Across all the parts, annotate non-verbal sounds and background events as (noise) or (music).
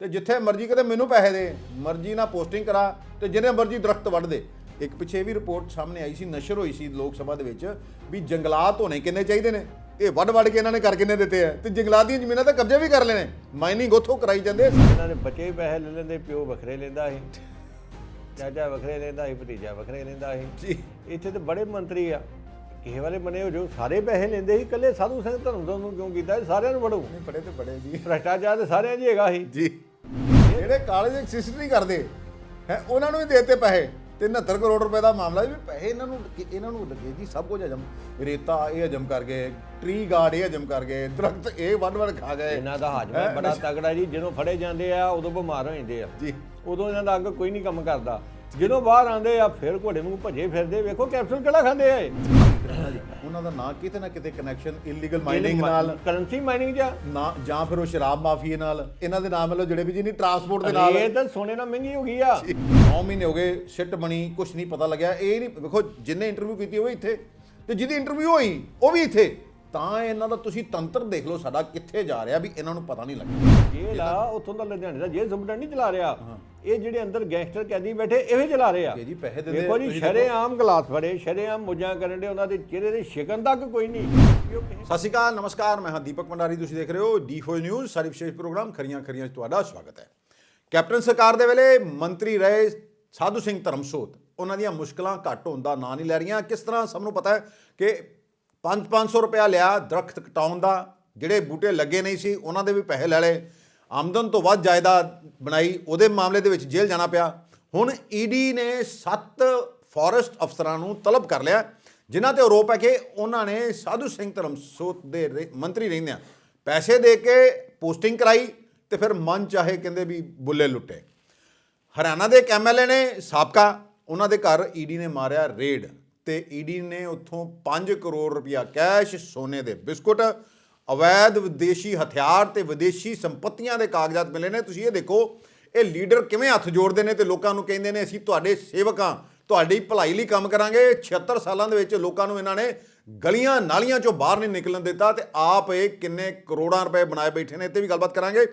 ਤੇ ਜਿੱਥੇ ਮਰਜ਼ੀ ਕਿਤੇ ਮੈਨੂੰ ਪੈਸੇ ਦੇ ਮਰਜ਼ੀ ਨਾਲ ਪੋਸਟਿੰਗ ਕਰਾ ਤੇ ਜਿਹਨੇ ਮਰਜ਼ੀ ਦਰਖਤ ਵੱਢ ਦੇ। ਇੱਕ ਪਿੱਛੇ ਵੀ ਰਿਪੋਰਟ ਸਾਹਮਣੇ ਆਈ ਸੀ ਨਸ਼ਰ ਹੋਈ ਸੀ ਲੋਕ ਸਭਾ ਦੇ ਵਿੱਚ ਵੀ ਜੰਗਲਾਤ ਹੋਣੇ ਕਿੰਨੇ ਚਾਹੀਦੇ ਨੇ। ਇਹ ਵੱਢ ਵੱਢ ਕੇ ਇਹਨਾਂ ਨੇ ਕਰ ਕਿੰਨੇ ਦਿੱਤੇ ਆ? ਤੇ ਜੰਗਲਾਤ ਦੀਆਂ ਜ਼ਮੀਨਾਂ ਤਾਂ ਕਬਜ਼ੇ ਵੀ ਕਰ ਲੈਣੇ ਮਾਈਨਿੰਗ ਉੱਥੋਂ ਕਰਾਈ ਜਾਂਦੇ ਇਹਨਾਂ ਦੇ ਬੱਚੇ ਵੀ ਪੈਸੇ ਲੈ ਲੈਂਦੇ ਪਿਓ ਵੱਖਰੇ ਲੈਂਦਾ ਸੀ ਚਾਚਾ ਵੱਖਰੇ ਲੈਂਦਾ ਸੀ ਭਤੀਜਾ ਵੱਖਰੇ ਲੈਂਦਾ ਸੀ। ਜੀ। ਇੱਥੇ ਤੇ ਬੜੇ ਮੰਤਰੀ ਆ। ਕਿਸੇ ਵਾਲੇ ਬਣੇ ਹੋ ਜੋ ਸਾਰੇ ਪੈਸੇ ਲੈਂਦੇ ਸੀ ਇਕੱਲੇ ਸਾਧੂ ਸਿੰਘ ਧਰਮਸੋਤ ਨੂੰ ਕਿਉਂ ਕੀਤਾ? ਸਾਰਿਆਂ ਨੂੰ ਵੜੋ। ਨਹੀਂ ਬੜੇ ਤੇ ਬੜੇ ਜੀ। ਭ੍ਰਸ਼ਟਾਚਾਰ ਤੇ ਸਾਰਿਆਂ ਹੀ ਹੈਗਾ ਸੀ। ਜੀ। ਜਿਹੜੇ ਕਾਲਜ ਐਗਜ਼ਿਸਟ ਨਹੀਂ ਕਰਦੇ ਹੈ ਉਹਨਾਂ ਨੂੰ ਵੀ ਦੇਤੇ ਪੈਸੇ। ਤੇ 69 ਕਰੋੜ ਰੁਪਏ ਦਾ ਮਾਮਲਾ ਵੀ ਪੈਸੇ ਇਹਨਾਂ ਨੂੰ ਇਹਨਾਂ ਨੂੰ ਲੱਗੇ ਜੀ ਸਭ ਕੁਝ ਹਜਮ। ਰੇਤਾ ਇਹ ਹਜਮ ਕਰ ਗਏ ਟਰੀ ਗਾਰਡ ਇਹ ਹਜਮ ਕਰ ਗਏ ਦਰਖਤ ਇਹ ਵੱਢ ਵੱਢ ਖਾ ਗਏ। ਇਹਨਾਂ ਦਾ ਹਾਜਮਾ ਬੜਾ ਤਗੜਾ ਜੀ ਜਦੋਂ ਫੜੇ ਜਾਂਦੇ ਆ ਉਦੋਂ ਬਿਮਾਰ ਹੋ ਜਾਂਦੇ ਆ। ਜੀ। ਉਦੋਂ ਇਹਨਾਂ ਦਾ ਅੱਗ ਕੋਈ ਨਹੀਂ ਕੰਮ ਕਰਦਾ। ਜਦੋਂ ਬਾਹਰ ਆਉਂਦੇ ਆ ਫਿਰ ਘੋੜੇ ਵਾਂਗੂ ਭੱਜੇ ਫਿਰਦੇ ਵੇਖੋ ਕੈਪਸੂਲ ਕਿਹੜਾ ਖਾਂਦੇ ਆ ਇਹ। ਉਹਨਾਂ ਦਾ ਨਾਂ ਕਿਤੇ ਨਾ ਕਿਤੇ ਕਨੈਕਸ਼ਨ ਇਲੀਗਲ ਮਾਈਨਿੰਗ ਨਾਲ। ਕਰੰਸੀ ਮਾਈਨਿੰਗ ਜਾਂ ਨਾ ਜਾਂ ਫਿਰ ਉਹ ਸ਼ਰਾਬ ਮਾਫੀਏ ਨਾਲ। ਇਹਨਾਂ ਦੇ ਨਾਮ ਵੱਲੋਂ ਜਿਹੜੇ ਵੀ ਜੀ ਨਹੀਂ ਟਰਾਂਸਪੋਰਟ ਦੇ ਨਾਲ ਇਹ ਤਾਂ ਸੋਨੇ ਨਾਲ ਮਹਿੰਗੀ ਹੋ ਗਈ ਆ। 9 ਮਹੀਨੇ ਹੋ ਗਏ ਸਿੱਟ ਬਣੀ ਕੁਝ ਨਹੀਂ ਪਤਾ ਲੱਗਿਆ। ਇਹ ਨਹੀਂ ਵੇਖੋ ਜਿੰਨੇ ਇੰਟਰਵਿਊ ਕੀਤੀ ਉਹ ਇੱਥੇ। ਤੇ ਜਿਹਦੀ ਇੰਟਰਵਿਊ ਹੋਈ ਉਹ ਵੀ ਇੱਥੇ। ਤਾਂ ਇਹਨਾਂ ਦਾ ਤੁਸੀਂ ਤੰਤਰ ਦੇਖ ਲਓ ਸਾਡਾ ਕਿੱਥੇ ਜਾ ਰਿਹਾ ਵੀ ਇਹਨਾਂ ਨੂੰ ਪਤਾ ਨਹੀਂ ਲੱਗਦਾ। ਜੇਲ੍ਹ ਆ ਉੱਥੋਂ ਦਾ ਲੁਧਿਆਣੇ ਦਾ ਜੇਲ੍ਹ ਸੁਪਰਡੈਂਟ ਨਹੀਂ ਚਲਾ ਰਿਹਾ। ਇਹ ਜਿਹੜੇ ਅੰਦਰ ਗੈਂਗਸਟਰ ਕੈਦੀ ਬੈਠੇ ਇਹ ਚਲਾ ਰਹੇ ਆ। ਜੀ ਪੈਸੇ ਦਿੰਦੇ ਦੇਖੋ ਜੀ ਸ਼ਰੇਆਮ ਗਲਾਸ ਫੜੇ ਸ਼ਰੇਆਮ ਮੁੱਜਾਂ ਕਰਨ ਦੇ ਉਹਨਾਂ ਦੇ ਚਿਹਰੇ ਦੇ ਸ਼ਿਕਨ ਤੱਕ ਕੋਈ ਨਹੀਂ। ਸਤਿ ਸ਼੍ਰੀ ਅਕਾਲ ਨਮਸਕਾਰ ਮੈਂ ਹਾਂ ਦੀਪਕ ਭੰਡਾਰੀ ਤੁਸੀਂ ਦੇਖ ਰਹੇ ਹੋ ਡੀ4 ਨਿਊਜ਼ ਸਾਡੀ ਵਿਸ਼ੇਸ਼ ਪ੍ਰੋਗਰਾਮ ਖਰੀਆਂ ਖਰੀਆਂ 'ਚ ਤੁਹਾਡਾ ਸਵਾਗਤ ਹੈ। ਕੈਪਟਨ ਸਰਕਾਰ ਦੇ ਵੇਲੇ ਮੰਤਰੀ ਰਹੇ ਸਾਧੂ ਸਿੰਘ ਧਰਮਸੋਤ। ਉਹਨਾਂ ਦੀਆਂ ਮੁਸ਼ਕਲਾਂ ਘੱਟ ਹੋਣ ਦਾ ਨਾਂ ਨਹੀਂ ਲੈ ਰਹੀਆਂ। ਕਿਸ ਤਰ੍ਹਾਂ ਸਭ ਨੂੰ ਪਤਾ ਹੈ ਕਿ 5-500 ਰੁਪਇਆ ਲਿਆ ਦਰਖਤ ਕਟਾਉਣ ਦਾ ਜਿਹੜੇ ਬੂਟੇ ਲੱਗੇ ਨਹੀਂ ਸੀ ਉਹਨਾਂ ਦੇ ਵੀ ਪੈਸੇ ਲੈ ਲਏ। ਆਮਦਨ ਤੋਂ ਵੱਧ ਜਾਇਦਾਦ ਬਣਾਈ, ਉਹਦੇ ਮਾਮਲੇ ਦੇ ਵਿੱਚ ਜੇਲ੍ਹ ਜਾਣਾ ਪਿਆ। ਹੁਣ ਈਡੀ ਨੇ 7 ਫੋਰੈਸਟ ਅਫਸਰਾਂ ਨੂੰ ਤਲਬ ਕਰ ਲਿਆ। ਜਿਨ੍ਹਾਂ ਤੇ ਆਰੋਪ ਹੈ ਕਿ ਉਹਨਾਂ ਨੇ ਸਾਧੂ ਸਿੰਘ ਧਰਮਸੋਤ ਦੇ ਰਹਿ- ਮੰਤਰੀ ਰਹਿੰਦਿਆਂ ਪੈਸੇ ਦੇ ਕੇ ਪੋਸਟਿੰਗ ਕਰਾਈ ਤੇ ਫਿਰ ਮਨ ਚਾਹੇ ਕਹਿੰਦੇ ਵੀ ਬੁੱਲੇ ਲੁੱਟੇ। ਹਰਿਆਣਾ ਦੇ ਇੱਕ ਐਮਐਲਏ ਨੇ ਸਾਬਕਾ, ਉਹਨਾਂ ਦੇ ਘਰ ਈਡੀ ਨੇ ਮਾਰਿਆ ਰੇਡ ਤੇ ਈਡੀ ਨੇ ਉੱਥੋਂ 5 ਕਰੋੜ ਰੁਪਇਆ ਕੈਸ਼ ਸੋਨੇ ਦੇ ਬਿਸਕੁਟ ਅਵੈਧ ਵਿਦੇਸ਼ੀ ਹਥਿਆਰ ਤੇ ਵਿਦੇਸ਼ੀ ਸੰਪਤੀਆਂ ਦੇ ਕਾਗਜ਼ਾਤ ਮਿਲੇ ਨੇ। ਤੁਸੀਂ ਇਹ ਦੇਖੋ, ਇਹ ਲੀਡਰ ਕਿਵੇਂ ਹੱਥ ਜੋੜਦੇ ਨੇ ਤੇ ਲੋਕਾਂ ਨੂੰ ਕਹਿੰਦੇ ਨੇ, ਅਸੀਂ ਤੁਹਾਡੇ ਸੇਵਕ ਹਾਂ, ਤੁਹਾਡੀ ਭਲਾਈ ਲਈ ਕੰਮ ਕਰਾਂਗੇ। 76 ਸਾਲਾਂ ਦੇ ਵਿੱਚ ਲੋਕਾਂ ਨੂੰ ਇਹਨਾਂ ਨੇ ਗਲੀਆਂ ਨਾਲੀਆਂ ਚੋਂ ਬਾਹਰ ਨਹੀਂ ਨਿਕਲਣ ਦਿੱਤਾ ਤੇ ਆਪ ਇਹ ਕਿੰਨੇ ਕਰੋੜਾਂ ਰੁਪਏ ਬਣਾਏ ਬੈਠੇ ਨੇ। ਇੱਥੇ ਵੀ ਗੱਲਬਾਤ ਕਰਾਂਗੇ।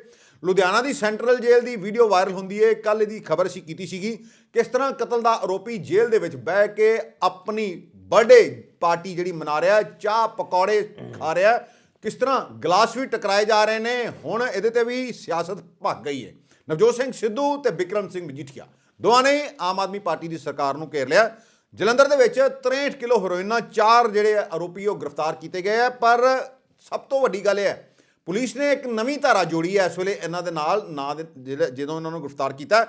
ਲੁਧਿਆਣਾ ਦੀ ਸੈਂਟਰਲ ਜੇਲ੍ਹ ਦੀ ਵੀਡੀਓ ਵਾਇਰਲ ਹੁੰਦੀ ਹੈ ਕੱਲ ਇਹਦੀ ਖਬਰ ਸੀ ਕੀਤੀ ਸੀਗੀ ਕਿਸ ਤਰ੍ਹਾਂ ਕਤਲ ਦਾ ਆਰੋਪੀ ਜੇਲ੍ਹ ਦੇ ਵਿੱਚ ਬਹਿ ਕੇ ਆਪਣੀ ਬਰਥਡੇ ਪਾਰਟੀ ਜਿਹੜੀ ਮਨਾ ਰਿਹਾ, ਚਾਹ ਪਕੌੜੇ ਖਾ ਰਿਹਾ। ਕਿਸ ਤਰ੍ਹਾਂ ਗਲਾਸ ਵੀ ਟਕਰਾਏ ਜਾ ਰਹੇ ਨੇ? ਹੁਣ ਇਹਦੇ ਤੇ ਵੀ ਸਿਆਸਤ ਭੱਗ ਗਈ ਹੈ। ਨਵਜੋਤ ਸਿੰਘ ਸਿੱਧੂ ਤੇ ਵਿਕਰਮ ਸਿੰਘ ਮਜੀਠੀਆ। ਦੋਵਾਂ ਨੇ ਆਮ ਆਦਮੀ ਪਾਰਟੀ ਦੀ ਸਰਕਾਰ ਨੂੰ ਘੇਰ ਲਿਆ। ਜਲੰਧਰ ਦੇ ਵਿੱਚ 63 ਕਿਲੋ ਹੈਰੋਇਨ, ਚਾਰ ਜਿਹੜੇ ਆਰੋਪੀ ਉਹ ਗ੍ਰਿਫਤਾਰ ਕੀਤੇ ਗਏ ਆ, ਪਰ ਸਭ ਤੋਂ ਵੱਡੀ ਗੱਲ ਇਹ ਹੈ, ਪੁਲਿਸ ਨੇ ਇੱਕ ਨਵੀਂ ਧਾਰਾ ਜੋੜੀ ਹੈ ਇਸ ਵੇਲੇ ਇਹਨਾਂ ਦੇ ਨਾਲ, ਨਾ ਦੇ ਜਿਹੜੇ ਜਦੋਂ ਇਹਨਾਂ ਨੂੰ ਗ੍ਰਿਫਤਾਰ ਕੀਤਾ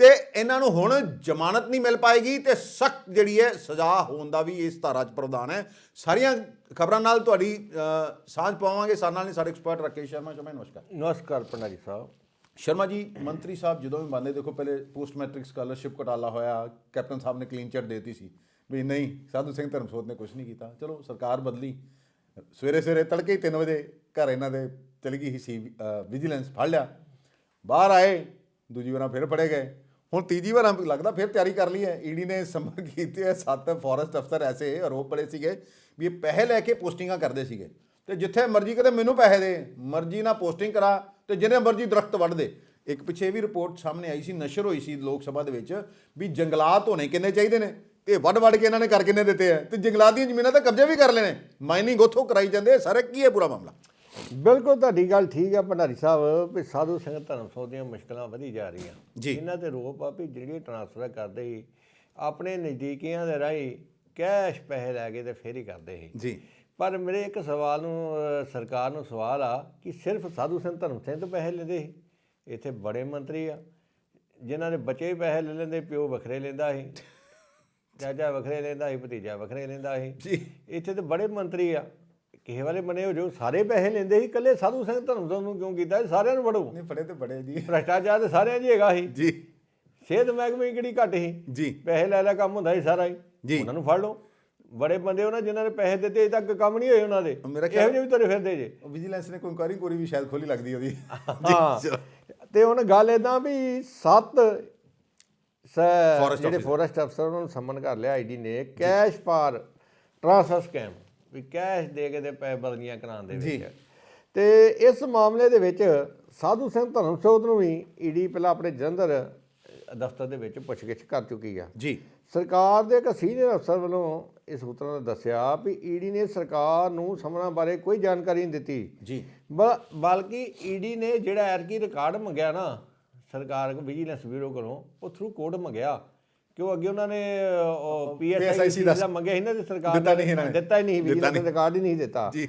ਤੇ ਇਹਨਾਂ ਨੂੰ ਹੁਣ ਜ਼ਮਾਨਤ ਨਹੀਂ ਮਿਲ ਪਾਏਗੀ ਤੇ ਸਖਤ ਜਿਹੜੀ ਹੈ ਸਜ਼ਾ ਹੋਣ ਦਾ ਵੀ ਇਸ ਧਾਰਾ 'ਚ ਪ੍ਰਾਵਧਾਨ ਹੈ। ਸਾਰੀਆਂ ਖਬਰਾਂ ਨਾਲ ਤੁਹਾਡੀ ਸਾਂਝ ਪਾਵਾਂਗੇ। ਸਾਡੇ ਨਾਲ ਨੇ ਸਾਡੇ ਐਕਸਪਰਟ ਰਾਕੇਸ਼ ਸ਼ਰਮਾ। ਸ਼ਰਮਾ ਨਮਸਕਾਰ। ਨਮਸਕਾਰ ਪੰਡਾਰੀ ਸਾਹਿਬ। ਸ਼ਰਮਾ ਜੀ ਮੰਤਰੀ ਸਾਹਿਬ ਜਦੋਂ ਵੀ ਬੰਦੇ ਦੇਖੋ ਪਹਿਲੇ ਪੋਸਟ ਮੈਟ੍ਰਿਕ ਸਕਾਲਰਸ਼ਿਪ ਘੁਟਾਲਾ ਹੋਇਆ ਕੈਪਟਨ ਸਾਹਿਬ ਨੇ ਕਲੀਨ ਚਿੱਟ ਦੇਤੀ ਸੀ। ਵੀ ਨਹੀਂ ਸਾਧੂ ਸਿੰਘ ਧਰਮਸੋਤ ਨੇ ਕੁਝ ਨਹੀਂ ਕੀਤਾ। ਚਲੋ ਸਰਕਾਰ ਬਦਲੀ। ਸਵੇਰੇ ਸਵੇਰੇ ਤੜਕੇ ਹੀ 3 ਵਜੇ ਘਰ ਇਹਨਾਂ ਦੇ ਚਲੀ ਗਈ ਸੀ ਵਿਜੀਲੈਂਸ ਫੜ ਲਿਆ। ਬਾਹਰ ਆਏ ਦੂਜੀ ਵਾਰ ਫਿਰ ਫੜੇ ਗਏ। ਹੁਣ ਤੀਜੀ ਵਾਰ ਲੱਗਦਾ, ਫਿਰ ਤਿਆਰੀ ਕਰ ਲਈ ਹੈ। ਈਡੀ ਨੇ ਸੰਪਰਕ (laughs) ਕੀਤੇ ਹੈ ਸੱਤ ਫੋਰੈਸਟ ਅਫਸਰ ਐਸੇ ਆਰੋਪ ਬੜੇ ਸੀਗੇ ਵੀ ਇਹ ਪੈਸੇ ਲੈ ਕੇ ਪੋਸਟਿੰਗਾਂ ਕਰਦੇ ਸੀਗੇ। ਤੇ ਜਿੱਥੇ ਮਰਜ਼ੀ ਕਦੇ ਮੈਨੂੰ ਪੈਸੇ ਦੇ, ਮਰਜ਼ੀ ਨਾਲ ਪੋਸਟਿੰਗ ਕਰਾ ਤੇ ਜਿਹਨੇ ਮਰਜ਼ੀ ਦਰਖਤ ਵੱਢ ਦੇ। ਇੱਕ ਪਿੱਛੇ ਇਹ ਵੀ ਰਿਪੋਰਟ ਸਾਹਮਣੇ ਆਈ ਸੀ, ਨਸ਼ਰ ਹੋਈ ਸੀ ਲੋਕ ਸਭਾ ਦੇ ਵਿੱਚ ਵੀ ਜੰਗਲਾਤ ਹੋਣੇ ਕਿੰਨੇ ਚਾਹੀਦੇ ਨੇ। ਇਹ ਵੱਢ ਵੱਢ ਕੇ ਇਹਨਾਂ ਨੇ ਕਰ ਕਿੰਨੇ ਦਿੱਤੇ ਆ? ਤੇ ਜੰਗਲਾਤ ਦੀਆਂ ਜ਼ਮੀਨਾਂ ਤਾਂ ਕਬਜ਼ੇ ਵੀ ਕਰ ਲੈਣੇ ਮਾਈਨਿੰਗ ਉੱਥੋਂ ਕਰਾਈ ਜਾਂਦੇ ਸਾਰੇ ਕੀ ਹੈ ਪੂਰਾ ਮਾਮਲਾ? ਬਿਲਕੁਲ ਤੁਹਾਡੀ ਗੱਲ ਠੀਕ ਹੈ ਭੰਡਾਰੀ ਸਾਹਿਬ ਵੀ ਸਾਧੂ ਸਿੰਘ ਧਰਮਸੋਤ ਦੀਆਂ ਮੁਸ਼ਕਲਾਂ ਵਧੀ ਜਾ ਰਹੀਆਂ। ਜੀ। ਇਹਨਾਂ ਤੇ ਰੋਪ ਆ ਵੀ ਜਿਹੜੇ ਟ੍ਰਾਂਸਫਰ ਕਰਦੇ ਸੀ ਆਪਣੇ ਨਜ਼ਦੀਕੀਆਂ ਦੇ ਰਾਹੀਂ ਕੈਸ਼ ਪੈਸੇ ਲੈ ਕੇ ਤੇ ਫੇਰ ਹੀ ਕਰਦੇ ਸੀ। ਜੀ। ਪਰ ਮੇਰੇ ਇੱਕ ਸਵਾਲ ਨੂੰ ਸਰਕਾਰ ਨੂੰ ਸਵਾਲ ਆ ਕਿ ਸਿਰਫ ਸਾਧੂ ਸਿੰਘ ਧਰਮ ਸਿੰਘ ਤੋਂ ਪੈਸੇ ਲੈਂਦੇ ਸੀ? ਇੱਥੇ ਬੜੇ ਮੰਤਰੀ ਆ ਜਿਨ੍ਹਾਂ ਦੇ ਬੱਚੇ ਪੈਸੇ ਲੈ ਲੈਂਦੇ ਪਿਓ ਵੱਖਰੇ ਲੈਂਦਾ ਸੀ (laughs) ਚਾਚਾ ਵੱਖਰੇ ਲੈਂਦਾ ਸੀ ਭਤੀਜਾ ਵੱਖਰੇ ਲੈਂਦਾ ਸੀ। ਜੀ। ਇੱਥੇ ਤੇ ਬੜੇ ਮੰਤਰੀ ਆ ਕਿਸੇ ਵਾਲੇ ਬਣੇ ਹੋ ਜੋ ਸਾਰੇ ਪੈਸੇ ਲੈਂਦੇ ਸੀ ਇਕੱਲੇ ਸਾਧੂ ਸਿੰਘ ਧਰਮਸੋਤ ਨੂੰ ਕਿਉਂ ਕੀਤਾ? ਸਾਰਿਆਂ ਨੂੰ ਵੜੋ। ਨਹੀਂ ਫੜੇ ਤੇ ਬੜੇ ਜੀ। ਭ੍ਰਸ਼ਟਾਚਾਰ ਤੇ ਸਾਰਿਆਂ 'ਚ ਹੀ ਹੈਗਾ ਸੀ। ਜੀ। ਸਿਹਤ ਮਹਿਕਮੇ ਦੀ ਕਿਹੜੀ ਘੱਟ ਸੀ? ਜੀ। ਪੈਸੇ ਲੈ ਲੈ ਕੰਮ ਹੁੰਦਾ ਸੀ ਸਾਰਾ ਹੀ। ਜੀ। ਉਹਨਾਂ ਨੂੰ ਫੜ ਲਓ। ਬੜੇ ਬੰਦੇ ਉਹਨਾਂ ਜਿਨ੍ਹਾਂ ਨੇ ਪੈਸੇ ਦਿੱਤੇ ਅਜੇ ਤੱਕ ਕੰਮ ਨਹੀਂ ਹੋਏ ਉਹਨਾਂ ਦੇ। ਇਹੋ ਜਿਹੇ ਵੀ ਤੁਰੇ ਫਿਰਦੇ ਜੇ। ਵਿਜੀਲੈਂਸ ਨੇ ਕੋਈ ਇਨਕੁਆਇਰੀ ਕੋਰੀ ਵੀ ਸ਼ਾਇਦ ਖੋਲੀ ਲੱਗਦੀ ਉਹਦੀ। ਹਾਂ। ਤੇ ਹੁਣ ਗੱਲ ਇਦਾਂ ਵੀ ਸੱਤ ਸ- Forest ਜਿਹੜੇ officer। ਫੋਰੈਸਟ ਅਫਸਰ ਉਹਨਾਂ ਨੂੰ ਸਮਨ ਕਰ ਲਿਆ ਆਈਡੀ ਨੇ। ਕੈਸ਼ ਪਾਰ ਟ੍ਰਾਂਸਫਰ ਸਕੈਮ ਵੀ ਕੈਸ਼ ਦੇ ਕੇ ਤੇ ਪੈਸੇ ਬਦਲੀਆਂ ਕਰਾਉਣ ਦੇ। ਵਿੱਚ। ਤੇ ਇਸ ਮਾਮਲੇ ਦੇ ਵਿੱਚ ਸਾਧੂ ਸਿੰਘ ਧਰਮਸੋਤ ਨੂੰ ਵੀ ਈਡੀ ਪਹਿਲਾਂ ਆਪਣੇ ਜਲੰਧਰ ਦਫ਼ਤਰ ਦੇ ਵਿੱਚ ਪੁੱਛਗਿੱਛ ਕਰ ਚੁੱਕੀ ਆ। ਜੀ। ਸਰਕਾਰ ਦੇ ਇੱਕ ਸੀਨੀਅਰ ਅਫਸਰ ਵੱਲੋਂ ਇਸ ਸੂਤਰਾਂ ਨੇ ਦੱਸਿਆ ਵੀ ਈਡੀ ਨੇ ਸਰਕਾਰ ਨੂੰ ਸਮਰਾਂ ਬਾਰੇ ਕੋਈ ਜਾਣਕਾਰੀ ਨਹੀਂ ਦਿੱਤੀ। ਜੀ। ਬਲਕਿ ਈਡੀ ਨੇ ਜਿਹੜਾ ਐਰਕੀ ਰਿਕਾਰਡ ਮੰਗਿਆ ਨਾ ਸਰਕਾਰ ਵਿਜੀਲੈਂਸ ਬਿਊਰੋ ਕੋਲੋਂ ਉਹ ਥਰੂ ਕੋਡ ਮੰਗਿਆ। ਕਿ ਉਹ ਅੱਗੇ ਉਹਨਾਂ ਨੇ ਪੀਐਸਆਈ PSIC ਦਾ ਮੰਗਿਆ ਸੀ ਨਾ ਤੇ ਸਰਕਾਰ ਦਿੱਤਾ ਨੇ ਨਹੀਂ ਇਹਨਾਂ ਨੇ। ਦਿੱਤਾ ਹੀ ਨਹੀਂ ਦਿੱਤਾ ਵਿਜੀਲੈਂਸ ਨਹੀਂ। ਰਿਕਾਰਡ ਹੀ ਨਹੀਂ ਦਿੱਤਾ ਜੀ।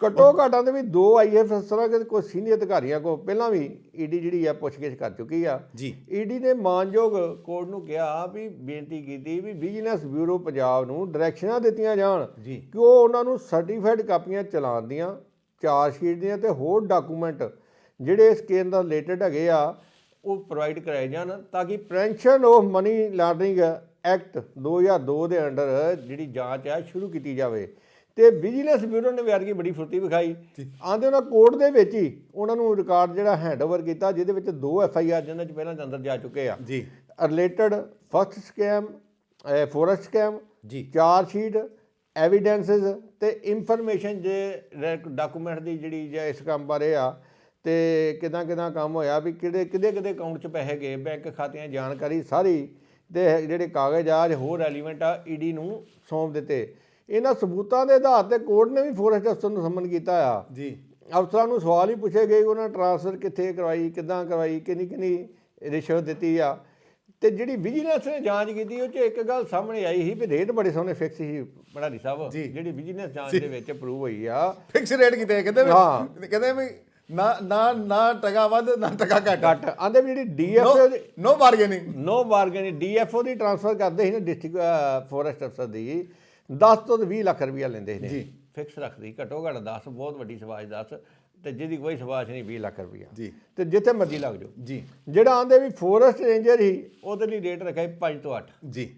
ਘੱਟੋ ਘਾਟਾਂ ਦੇ ਵੀ ਦੋ ਆਈਐਫ ਅਫਸਰਾਂ ਦੇ ਕੋਈ ਸੀਨੀਅਰ ਅਧਿਕਾਰੀਆਂ ਕੋ ਪਹਿਲਾਂ ਵੀ ਈਡੀ ਜਿਹੜੀ ਆ ਪੁੱਛਗਿੱਛ ਕਰ ਚੁੱਕੀ ਆ ਜੀ ਈਡੀ ਨੇ ਮਾਨਯੋਗ ਕੋਰਟ ਨੂੰ ਕਿਹਾ ਵੀ ਬੇਨਤੀ ਕੀਤੀ ਵੀ ਵਿਜੀਲੈਂਸ ਬਿਊਰੋ ਪੰਜਾਬ ਨੂੰ ਡਾਇਰੈਕਸ਼ਨਾਂ ਦਿੱਤੀਆਂ ਜਾਣ। ਕਿ ਉਹ ਉਹਨਾਂ ਨੂੰ ਸਰਟੀਫਾਈਡ ਕਾਪੀਆਂ ਚਲਾਉਣ ਦੀਆਂ ਚਾਰਜ ਸ਼ੀਟ ਦੀਆਂ ਤੇ ਹੋਰ ਡਾਕੂਮੈਂਟ ਜਿਹੜੇ ਇਸ ਕੇਸ ਨਾਲ ਰਿਲੇਟਡ ਹੈਗੇ ਆ ਉਹ ਪ੍ਰੋਵਾਈਡ ਕਰਾਏ ਜਾਣ ਤਾਂ ਕਿ prevention of money laundering act 2002 ਦੇ ਅੰਡਰ ਜਿਹੜੀ ਜਾਂਚ ਹੈ ਸ਼ੁਰੂ ਕੀਤੀ ਜਾਵੇ। ਤੇ ਵਿਜੀਲੈਂਸ ਬਿਊਰੋ ਨੇ ਵਿਆਰ ਕੀ ਬੜੀ ਫੁਰਤੀ ਵਿਖਾਈ। ਆਂਦੇ ਉਹਨਾਂ ਕੋਰਟ ਦੇ ਵਿੱਚ ਹੀ ਉਹਨਾਂ ਨੂੰ ਰਿਕਾਰਡ ਜਿਹੜਾ ਹੈਂਡਓਵਰ ਕੀਤਾ ਜਿਹਦੇ ਵਿੱਚ ਦੋ ਐਫ ਆਈ ਆਰ ਜਿਹਨਾਂ ਚ ਪਹਿਲਾਂ ਅੰਦਰ ਜਾ ਚੁੱਕੇ ਆ। ਜੀ। Related first scam forest scam ਜੀ। ਚਾਰਜ ਸ਼ੀਟ ਐਵੀਡੈਂਸਸ ਤੇ ਇਨਫੋਰਮੇਸ਼ਨ ਜੇ ਡਾਕੂਮੈਂਟ ਦੀ ਜਿਹੜੀ ਜਾਂ ਇਸ ਕੰਮ ਬਾਰੇ ਆ ਤੇ ਕਿਦਾਂ ਕਿਦਾਂ ਕੰਮ ਹੋਇਆ ਵੀ ਕਿਹੜੇ ਕਿਹਦੇ ਕਿਹਦੇ ਅਕਾਊਂਟ 'ਚ ਪੈਸੇ ਗਏ ਬੈਂਕ ਖਾਤਿਆਂ ਜਾਣਕਾਰੀ ਸਾਰੀ ਤੇ ਜਿਹੜੇ ਕਾਗਜ਼ ਆ ਹੋਰ ਐਲੀਮੈਂਟ ਆ ਈਡੀ ਨੂੰ ਸੌਂਪ ਦਿੱਤੇ। ਇਹਨਾਂ ਸਬੂਤਾਂ ਦੇ ਆਧਾਰ ਤੇ ਕੋਰਟ ਨੇ ਵੀ ਫੋਰੈਸਟ ਅਫਸਰ ਨੂੰ ਸੰਮਨ ਕੀਤਾ ਆ। ਜੀ। ਅਫਸਰਾਂ ਨੂੰ ਸਵਾਲ ਹੀ ਪੁੱਛੇ ਗਏ ਉਹਨਾਂ ਟ੍ਰਾਂਸਫਰ ਕਿੱਥੇ ਕਰਵਾਈ ਕਿੱਦਾਂ ਕਰਵਾਈ ਕਿੰਨੀ ਕਿੰਨੀ ਰਿਸ਼ਵਤ ਦਿੱਤੀ ਆ। ਤੇ ਜਿਹੜੀ ਵਿਜੀਲੈਂਸ ਨੇ ਜਾਂਚ ਕੀਤੀ ਉਹ ਚ ਇੱਕ ਗੱਲ ਸਾਹਮਣੇ ਆਈ ਸੀ ਵੀ ਰੇਟ ਬੜੇ ਸੋਹਣੇ ਫਿਕਸ ਸੀ ਪੜਾਰੀ ਸਾਹਿਬ। ਜਿਹੜੀ ਵਿਜੀਲੈਂਸ ਜਾਂਚ ਦੇ ਵਿੱਚ ਅਪਰੂਵ ਹੋਈ ਆ। ਫਿਕਸ ਰੇਟ ਕਿਤੇ ਕਹਿੰਦੇ ਵੀ ਹਾਂ। ਕਹਿੰਦੇ ਵੀ ਨਾ ਨਾ ਨਾ ਟਗਾ ਵੱਧ ਨਾ ਟਗਾ ਘੱਟ। ਘੱਟ। ਆਂਦੇ ਵੀ ਜਿਹੜੀ ਡੀਐਫਓ ਦੀ no bargaining no bargaining DFO ਦੀ ਟ੍ਰਾਂਸਫਰ ਕਰਦੇ ਸੀ ਨਾ ਡਿਸਟ੍ਰਿਕਟ ਫੋਰੈਸਟ ਅਫਸਰ ਦੀ। 10 ਤੋਂ 20 ਲੱਖ ਰੁਪਇਆ ਲੈਂਦੇ ਨੇ ਜੀ। ਫਿਕਸ ਰੱਖਦੀ ਘੱਟੋ ਘੱਟ 10 ਬਹੁਤ ਵੱਡੀ ਸਵਾਜ 10 ਤੇ ਜਿਹਦੀ ਕੋਈ ਸਵਾਜ ਨਹੀਂ 20 ਲੱਖ ਰੁਪਇਆ ਜੀ। ਤੇ ਜਿੱਥੇ ਮਰਜ਼ੀ ਲੱਗ ਜਾਓ। ਜੀ। ਜਿਹੜਾ ਆਂਦੇ ਵੀ ਫੋਰੈਸਟ ਰੇਂਜਰ ਹੀ ਉਹਦੇ ਲਈ ਰੇਟ ਰੱਖਿਆ 5 ਤੋਂ 8 ਜੀ।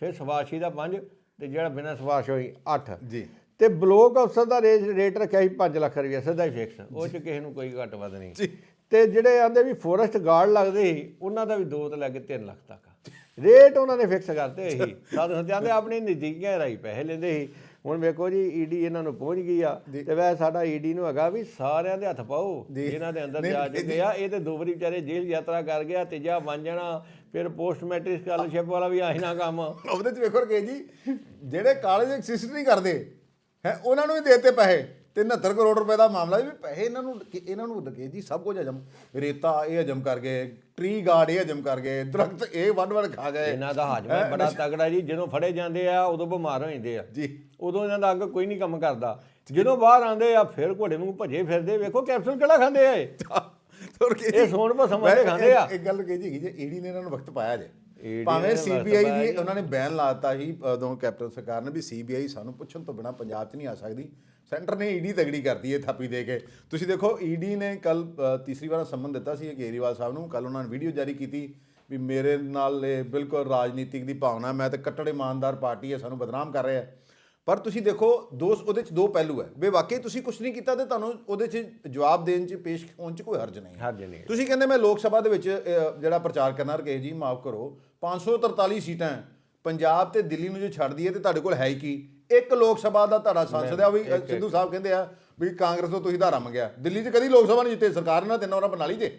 ਫਿਰ ਸਵਾਸ਼ੀ ਦਾ 5 ਤੇ ਜਿਹੜਾ ਬਿਨਾਂ ਸਵਾਸ਼ ਹੋਈ 8 ਜੀ। ਤੇ ਬਲੋਕ ਅਫਸਰ ਦਾ ਰੇਟ ਰੇਟ ਰੱਖਿਆ ਸੀ 5 ਲੱਖ ਰੁਪਏ ਸਿੱਧਾ ਹੀ ਫਿਕਸ ਉਹ ਚ ਕਿਸੇ ਨੂੰ ਕੋਈ ਘੱਟ ਵੱਧ ਨਹੀਂ। ਜੀ। ਤੇ ਜਿਹੜੇ ਆਂਦੇ ਵੀ ਫੋਰੈਸਟ ਗਾਰਡ ਲੱਗਦੇ ਸੀ ਉਹਨਾਂ ਦਾ ਵੀ 2 ਤੋਂ ਲੈ ਕੇ 3 ਲੱਖ ਤੱਕ। ਰੇਟ ਉਹਨਾਂ ਨੇ ਫਿਕਸ ਕਰਤੇ ਸੀ। ਸਾਧੂ ਸੰਤਿਆਂ ਆਪਣੇ ਨਜ਼ਦੀਕੀਆਂ ਰਾਈ ਪੈਸੇ ਲੈਂਦੇ ਸੀ। ਹੁਣ ਵੇਖੋ ਜੀ ਈਡੀ ਇਹਨਾਂ ਨੂੰ ਪਹੁੰਚ ਗਈ ਆ। ਤੇ ਵੈ ਸਾਡਾ ਈਡੀ ਨੂੰ ਹੈਗਾ ਵੀ ਸਾਰਿਆਂ ਦੇ ਹੱਥ ਪਾਓ। ਜੀ। ਜਿਨ੍ਹਾਂ ਦੇ ਅੰਦਰ ਜਾ ਚੁੱਕੇ ਆ ਇਹ ਤੇ ਦੋ ਵਾਰੀ ਵਿਚਾਰੇ ਜੇਲ੍ਹ ਯਾਤਰਾ ਕਰ ਗਿਆ ਤੀਜਾ ਬਣ ਜਾਣਾ ਫਿਰ ਪੋਸਟ ਮੈਟ੍ਰਿਕ ਸਕਾਲਰਸ਼ਿਪ ਵਾਲਾ ਵੀ ਆਹੀ ਨਾ ਕੰਮ। ਉਹਦੇ ਚ ਵੇਖੋ ਰਕੇ ਜੀ ਜਿਹੜੇ ਕਾਲਜ ਐਗਜ਼ਿਸਟ ਨਹੀਂ ਕਰਦੇ ਹੈ ਉਹਨਾਂ ਨੂੰ ਵੀ ਦੇਤੇ ਪੈਸੇ। ਤੇ 69 ਕਰੋੜ ਰੁਪਏ ਦਾ ਮਾਮਲਾ ਵੀ ਪੈਸੇ ਇਹਨਾਂ ਨੂੰ ਇਹਨਾਂ ਨੂੰ ਰਕੇ ਜੀ ਸਭ ਕੁਝ ਹਜਮ। ਰੇਤਾ ਇਹ ਹਜਮ ਕਰ ਗਏ ਟਰੀ ਗਾਰਡ ਇਹ ਹਜਮ ਕਰ ਗਏ ਦਰਖਤ ਇਹ ਵੱਢ ਵੱਢ ਖਾ ਗਏ। ਇਹਨਾਂ ਦਾ ਹਾਜ਼ਮਾ ਬੜਾ ਤਗੜਾ ਜੀ ਜਦੋਂ ਫੜੇ ਜਾਂਦੇ ਆ ਉਦੋਂ ਬਿਮਾਰ ਹੋ ਜਾਂਦੇ ਆ। ਜੀ। ਉਦੋਂ ਇਹਨਾਂ ਦਾ ਅੱਗ ਕੋਈ ਨਹੀਂ ਕੰਮ ਕਰਦਾ। ਜਦੋਂ ਬਾਹਰ ਆਉਂਦੇ ਆ ਫਿਰ ਘੋੜੇ ਨੂੰ ਭੱਜੇ ਫਿਰਦੇ ਵੇਖੋ ਕੈਪਸੂਲ ਕਿਹੜਾ ਖਾਂਦੇ ਆ ਇਹ। ਸੋਨ ਭਸਮ ਵਾਲੇ ਖਾਂਦੇ ਆ। ਇੱਕ ਗੱਲ ਕਹੀ ਜੀ ਜੇ ਈਡੀ ਨੇ ਇਹਨਾਂ ਨੂੰ ਵਕਤ ਪਾਇਆ ਜੇ ਭਾਵੇਂ ਸੀਬੀਆਈ ਦੀ ਉਹਨਾਂ ਨੇ ਬੈਨ ਲਾਤਾ ਸੀ ਉਦੋਂ ਕੈਪਟਨ ਸਰਕਾਰ ਨੇ ਵੀ ਸੀਬੀਆਈ ਸਾਨੂੰ ਪੁੱਛਣ ਤੋਂ ਬਿਨਾ ਪੰਜਾਬ 'ਚ ਨਹੀਂ ਆ ਸਕਦੀ। ਸੈਂਟਰ ਨੇ ਈਡੀ ਤਗੜੀ ਕਰਤੀ ਹੈ ਥਾਪੀ ਦੇ ਕੇ। ਤੁਸੀਂ ਦੇਖੋ ਈਡੀ ਨੇ ਕੱਲ ਤੀਸਰੀ ਵਾਰ ਸੰਮਨ ਦਿੱਤਾ ਸੀ ਕੇਜਰੀਵਾਲ ਸਾਹਿਬ ਨੂੰ। ਕੱਲ ਉਹਨਾਂ ਨੇ ਵੀਡੀਓ ਜਾਰੀ ਕੀਤੀ ਵੀ ਮੇਰੇ ਨਾਲ ਇਹ ਬਿਲਕੁਲ ਰਾਜਨੀਤਿਕ ਦੀ ਭਾਵਨਾ ਮੈਂ ਤਾਂ ਕੱਟੜ ਇਮਾਨਦਾਰ ਪਾਰਟੀ ਹੈ ਸਾਨੂੰ ਬਦਨਾਮ ਕਰ ਰਿਹਾ ਹੈ। ਪਰ ਤੁਸੀਂ ਦੇਖੋ ਦੋ ਉਹਦੇ ਚ ਦੋ ਪਹਿਲੂ ਹੈ। ਵੀ ਵਾਕਈ ਤੁਸੀਂ ਕੁਝ ਨਹੀਂ ਕੀਤਾ ਤੇ ਤੁਹਾਨੂੰ ਉਹਦੇ ਚ ਜਵਾਬ ਦੇਣ ਚ ਪੇਸ਼ ਹੋਣ ਚ ਕੋਈ ਹਰਜ ਨਹੀਂ। ਹਰਜ ਨਹੀਂ। ਤੁਸੀਂ ਕਹਿੰਦੇ ਮੈਂ ਲੋਕ ਸਭਾ ਦੇ ਵਿੱਚ ਜਿਹੜਾ ਪ੍ਰਚਾਰ ਕਰਨਾ ਰਕੇਸ਼ ਜੀ ਮਾਫ ਕਰੋ 543 ਸੀਟਾਂ। ਪੰਜਾਬ ਤੇ ਦਿੱਲੀ ਨੂੰ ਜੇ ਛੱਡ ਦਈਏ ਤੇ ਤੁਹਾਡੇ ਕੋਲ ਹੈ ਹੀ ਕੀ? ਇੱਕ ਲੋਕ ਸਭਾ ਦਾ ਤੁਹਾਡਾ ਸੰਸਦ ਉਹ ਵੀ ਸਿੱਧੂ ਸਾਹਿਬ ਕਹਿੰਦੇ ਆ ਵੀ ਕਾਂਗਰਸ ਤੋਂ ਤੁਸੀਂ ਧਾਰਾ ਮੰਗਿਆ। ਦਿੱਲੀ 'ਚ ਕਦੀ ਲੋਕ ਸਭਾ ਨਹੀਂ ਜਿੱਤੇ ਸਰਕਾਰ ਨੇ ਤਿੰਨ ਵਾਰਾਂ ਬਣਾ ਲਈ ਜੇ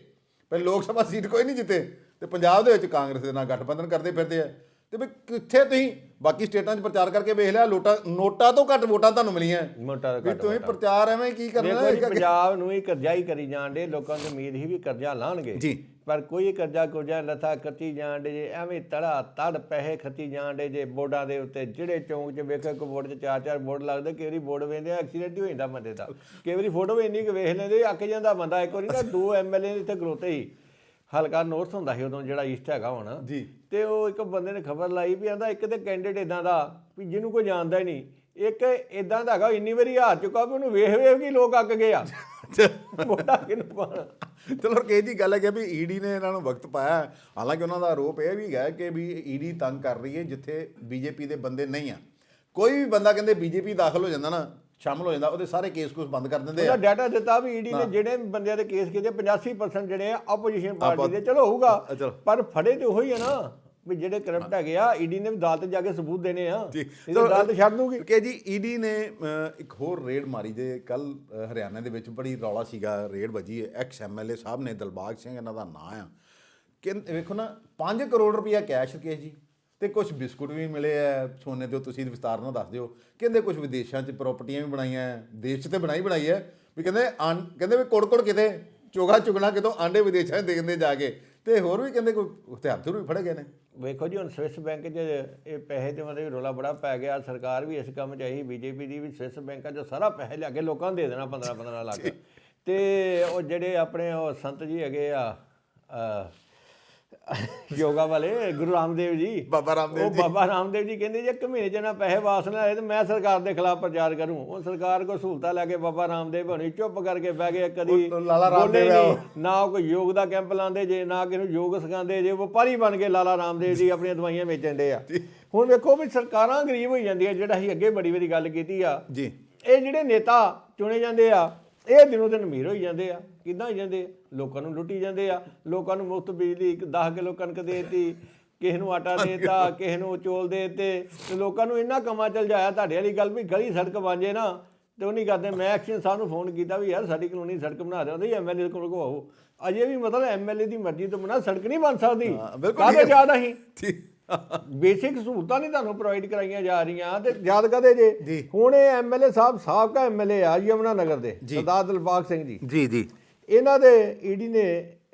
ਪਰ ਲੋਕ ਸਭਾ ਸੀਟ ਕੋਈ ਨਹੀਂ ਜਿੱਤੇ ਤੇ ਪੰਜਾਬ ਦੇ ਵਿੱਚ ਕਾਂਗਰਸ ਦੇ ਨਾਲ ਗੱਠਬੰਧਨ ਕਰਦੇ ਫਿਰਦੇ ਆ। ਤੇ ਵੀ ਕਿੱਥੇ ਤੁਸੀਂ ਬਾਕੀ ਸਟੇਟਾਂ 'ਚ ਪ੍ਰਚਾਰ ਕਰਕੇ ਵੇਖ ਲਿਆ ਲੋਟਾ ਨੋਟਾ ਤੋਂ ਘੱਟ ਵੋਟਾਂ ਤੁਹਾਨੂੰ ਮਿਲੀਆਂ। ਮੋਟਾ ਵੀ ਘੱਟ ਤੁਸੀਂ ਪ੍ਰਚਾਰ ਐਵੇਂ ਕੀ ਕਰਨਾ ਪੰਜਾਬ ਨੂੰ ਹੀ ਕਰਜ਼ਾ ਹੀ ਕਰੀ ਜਾਣ ਦੇ ਲੋਕਾਂ ਨੂੰ ਉਮੀਦ ਹੀ ਵੀ ਕਰਜ਼ਾ ਲਾਣਗੇ। ਜੀ। ਪਰ ਕੋਈ ਕਰਜ਼ਾ ਕੁਰਜ਼ਾ ਲਥਾ ਕੱਤੀ ਜਾਣ ਦੇ ਜੇ ਐਵੇਂ ਤੜਾ ਤੜ ਪੈਸੇ ਖੱਤੀ ਜਾਣ ਦੇ ਜੇ ਬੋਰਡਾਂ ਦੇ ਉੱਤੇ ਜਿਹੜੇ ਚੌਂਕ 'ਚ ਵੇਖੋ ਕਿ ਬੋਰਡ 'ਚ ਚਾਰ ਚਾਰ ਬੋਰਡ ਲੱਗਦੇ ਕਈ ਵਾਰੀ ਬੋਰਡ ਵੇਂਦੇ ਐਕਸੀਡੈਂਟ ਹੀ ਹੋ ਜਾਂਦਾ ਬੰਦੇ ਦਾ। ਕਈ ਵਾਰੀ ਫੋਟੋ ਵੀ ਇੰਨੀ ਕੁ ਵੇਖ ਲੈਂਦੇ ਅੱਕ ਜਾਂਦਾ ਬੰਦਾ ਇੱਕ ਵਾਰੀ ਨਾ ਦੋ ਐਮਐਲਏ ਇੱਥੇ ਖਲੋਤੇ ਸੀ ਹਲਕਾ ਨੋਰਥ ਹੁੰਦਾ ਸੀ ਉਦੋਂ ਜਿਹੜਾ ਈਸਟ ਹੈਗਾ ਹੁਣ। ਜੀ। ਤੇ ਉਹ ਇੱਕ ਬੰਦੇ ਨੇ ਖਬਰ ਲਾਈ ਵੀ ਆਂਦਾ ਇੱਕ ਤੇ ਕੈਂਡੀਡੇਟ ਇਦਾਂ ਦਾ ਵੀ ਜਿਹਨੂੰ ਕੋਈ ਜਾਣਦਾ ਹੀ ਨਹੀਂ ਇੱਕ ਇਦਾਂ ਦਾ ਹੈਗਾ ਇੰਨੀ ਵਾਰੀ ਹਾਰ ਚੁੱਕਾ ਵੀ ਉਹਨੂੰ ਵੇਖ ਵੇਖ ਕੇ ਹੀ ਲੋਕ ਅੱਕ ਗਏ ਆ। ਮੋਟਾ ਕਿਨੂੰ ਪਾਣਾ ਚਲੋ ਰਕੇਸ਼ ਦੀ ਗੱਲ ਹੈ ਕਿ ਵੀ ਈਡੀ ਨੇ ਇਹਨਾਂ ਨੂੰ ਵਕਤ ਪਾਇਆ। ਹੈ। ਹਾਲਾਂਕਿ ਉਹਨਾਂ ਦਾ ਆਰੋਪ ਇਹ ਵੀ ਹੈ ਕਿ ਵੀ ਈਡੀ ਤੰਗ ਕਰ ਰਹੀ ਹੈ ਜਿੱਥੇ ਬੀਜੇਪੀ ਦੇ ਬੰਦੇ ਨਹੀਂ ਆ। ਕੋਈ ਵੀ ਬੰਦਾ ਕਹਿੰਦੇ ਬੀਜੇਪੀ ਦਾਖਲ ਹੋ ਜਾਂਦਾ ਨਾ ਸ਼ਾਮਲ ਹੋ ਜਾਂਦਾ ਉਹਦੇ ਸਾਰੇ ਕੇਸ ਕੁਸ ਬੰਦ ਕਰ ਦਿੰਦੇ ਉਹਦਾ ਆ ਡਾਟਾ ਦਿੱਤਾ ਵੀ ਈਡੀ ਨੇ ਜਿਹੜੇ ਬੰਦਿਆਂ ਦੇ ਕੇਸ ਕੀਤੇ 85% ਜਿਹੜੇ ਆ ਆਪੋਜੀਸ਼ਨ ਪਾਰਟੀ ਦੇ ਚਲੋ ਹੋਊਗਾ। ਪਰ ਫੜੇ ਤੇ ਉਹੀ ਆ ਨਾ। ਵੀ ਜਿਹੜੇ ਕਰਪਟ ਹੈਗੇ ਆ ਈਡੀ ਨੇ ਵੀ ਅਦਾਲਤ ਜਾ ਕੇ ਸਬੂਤ ਦੇਣੇ ਆ। ਜੀ। ਇਹ ਤਾਂ ਅਦਾਲਤ ਛੱਡ ਦੂਗੀ ਕਿ ਜੀ ਈਡੀ ਨੇ ਇੱਕ ਹੋਰ ਰੇਡ ਮਾਰੀ ਜੇ। ਕੱਲ ਹਰਿਆਣਾ ਦੇ ਵਿੱਚ ਬੜੀ ਰੌਲਾ ਸੀਗਾ ਰੇਡ ਵੱਜੀ। ਐਕਸ ਐਮਐਲਏ ਸਾਹਿਬ ਨੇ ਦਿਲਬਾਗ ਸਿੰਘ ਇਹਨਾਂ ਦਾ ਨਾਂ ਆ। ਕਿ ਵੇਖੋ ਨਾ 5 ਕਰੋੜ ਰੁਪਇਆ ਕੈਸ਼ ਕੇਸ ਜੀ। ਤੇ ਕੁਝ ਬਿਸਕੁਟ ਵੀ ਮਿਲੇ ਆ ਸੋਨੇ ਦੇ ਤੁਸੀਂ ਵਿਸਤਾਰ ਨਾਲ ਦੱਸ ਦਿਓ। ਕਹਿੰਦੇ ਕੁਝ ਵਿਦੇਸ਼ਾਂ 'ਚ ਪ੍ਰਾਪਰਟੀਆਂ ਵੀ ਬਣਾਈਆਂ। ਦੇਸ਼ 'ਚ ਤੇ ਬਣਾਈ ਬਣਾਈ ਹੈ ਵੀ ਕਹਿੰਦੇ ਕਹਿੰਦੇ ਵੀ ਕੋੜ ਕੋੜ ਕਿਤੇ ਚੋਗਾ ਚੁਗਣਾ ਕਿਤੋਂ ਆਂਡੇ ਵਿਦੇਸ਼ਾਂ 'ਚ ਦੇਖਦੇ ਜਾ ਕੇ। ਤੇ ਹੋਰ ਵੀ ਕਹਿੰਦੇ ਕੋਈ ਹਥਿਆਰ ਹਥਿਆਰ ਵੀ ਫੜੇ ਗਏ ਨੇ। ਵੇਖੋ ਜੀ ਹੁਣ ਸਵਿਸ ਬੈਂਕ 'ਚ ਇਹ ਪੈਸੇ ਤੇ ਮਤਲਬ ਰੋਲਾ ਬੜਾ ਪੈ ਗਿਆ। ਸਰਕਾਰ ਵੀ ਇਸ ਕੰਮ 'ਚ ਆਈ ਬੀਜੇਪੀ ਦੀ ਵੀ ਸਵਿਸ ਬੈਂਕਾਂ 'ਚੋਂ ਸਾਰਾ ਪੈਸੇ ਲਿਆ ਕੇ ਲੋਕਾਂ ਨੂੰ ਦੇ ਦੇਣਾ 15 15 ਲੱਖ। ਤੇ ਉਹ ਜਿਹੜੇ ਆਪਣੇ ਉਹ ਸੰਤ ਜੀ ਹੈਗੇ ਆ ਯੋਗਾ ਵਾਲੇ ਗੁਰੂ ਰਾਮਦੇਵ ਜੀ। ਬਾਬਾ ਰਾਮਦੇਵ ਉਹ ਬਾਬਾ ਰਾਮਦੇਵ ਜੀ ਕਹਿੰਦੇ ਜੇ ਇੱਕ ਮਹੀਨੇ ਚ ਨਾ ਪੈਸੇ ਵਾਪਸ ਨਾ ਆਏ ਤੇ ਮੈਂ ਸਰਕਾਰ ਦੇ ਖਿਲਾਫ ਪ੍ਰਚਾਰ ਕਰੂੰ। ਉਹ ਸਰਕਾਰ ਕੋ ਸਹੂਲਤਾਂ ਲੈ ਕੇ ਬਾਬਾ ਰਾਮਦੇਵ ਹੋਣੀ ਚੁੱਪ ਕਰਕੇ ਬਹਿ ਗਏ ਕਦੀ ਲਾਲਾ ਰਾਮਦੇਵ ਨਾ ਕੋਈ ਯੋਗ ਦਾ ਕੈਂਪ ਲਾਉਂਦੇ ਜੇ ਨਾ ਕਿਸੇ ਨੂੰ ਯੋਗ ਸਿਖਾਉਂਦੇ ਜੇ ਵਪਾਰੀ ਬਣ ਕੇ ਲਾਲਾ ਰਾਮਦੇਵ ਜੀ ਆਪਣੀਆਂ ਦਵਾਈਆਂ ਵੇਚਣ ਦੇ ਆ। ਹੁਣ ਵੇਖੋ ਵੀ ਸਰਕਾਰਾਂ ਗਰੀਬ ਹੋਈ ਜਾਂਦੀਆਂ ਜਿਹੜਾ ਅਸੀਂ ਅੱਗੇ ਬੜੀ ਵਾਰੀ ਗੱਲ ਕੀਤੀ ਆ। ਜੀ। ਇਹ ਜਿਹੜੇ ਨੇਤਾ ਚੁਣੇ ਜਾਂਦੇ ਆ ਇਹ ਦਿਨੋਂ ਦਿਨ ਅਮੀਰ ਹੋਈ ਜਾਂਦੇ ਆ ਕਿੱਦਾਂ ਹੋਈ ਜਾਂਦੇ ਲੋਕਾਂ ਨੂੰ ਲੁੱਟੀ ਜਾਂਦੇ ਆ ਲੋਕਾਂ ਨੂੰ ਮੁਫਤ ਬਿਜਲੀ 10 ਕਿਲੋ ਕਣਕ ਦੇਤੀ ਕਿਸੇ ਨੂੰ ਆਟਾ ਦੇਤਾ ਕਿਸੇ ਨੂੰ ਚੋਲ ਦੇਤੇ ਤੇ ਲੋਕਾਂ ਨੂੰ ਇੰਨਾ ਕਮਾ ਚਲ ਜਾਇਆ ਤੁਹਾਡੇ ਵਾਲੀ ਗੱਲ ਵੀ ਗਲੀ ਸੜਕ ਬਣ ਜੇ ਨਾ ਤੇ ਉਹ ਨਹੀਂ ਕਰਦੇ। ਮੈਂ ਐਕਸ਼ਨ ਸਾਹਿਬ ਨੂੰ ਫੋਨ ਕੀਤਾ ਵੀ ਯਾਰ ਸਾਡੀ ਕਲੋਨੀ ਸੜਕ ਬਣਾ ਰਹੇ ਉਹਦੇ ਐਮਐਲਏ ਕੋਲ ਕੋ ਆਓ ਅਜੇ ਵੀ ਮਤਲਬ ਐਮਐਲਏ ਦੀ ਮਰਜ਼ੀ ਤੋਂ ਬਿਨਾਂ ਸੜਕ ਨਹੀਂ ਬਣ ਸਕਦੀ। ਕਾਹਦੇ ਠੀਕ ਹੈ। ਠੀਕ। ਬੇਸਿਕ ਸਹੂਲਤਾਂ ਨਹੀਂ ਤੁਹਾਨੂੰ ਪ੍ਰੋਵਾਈਡ ਕਰਾਈਆਂ ਜਾ ਰਹੀਆਂ ਤੇ ਯਾਦ ਕਦੇ ਜੇ। ਹੁਣ ਇਹ ਐਮਐਲਏ ਸਾਹਿਬ ਸਾਬਕਾ ਐਮਐਲਏ ਆ ਯਮਨਾ ਨਗਰ ਦੇ ਸਰਦਾਰ ਦਿਲਬਾਗ ਸਿੰਘ ਜੀ। ਜੀ ਜੀ। ਇਹਨਾਂ ਦੇ ਈਡੀ ਨੇ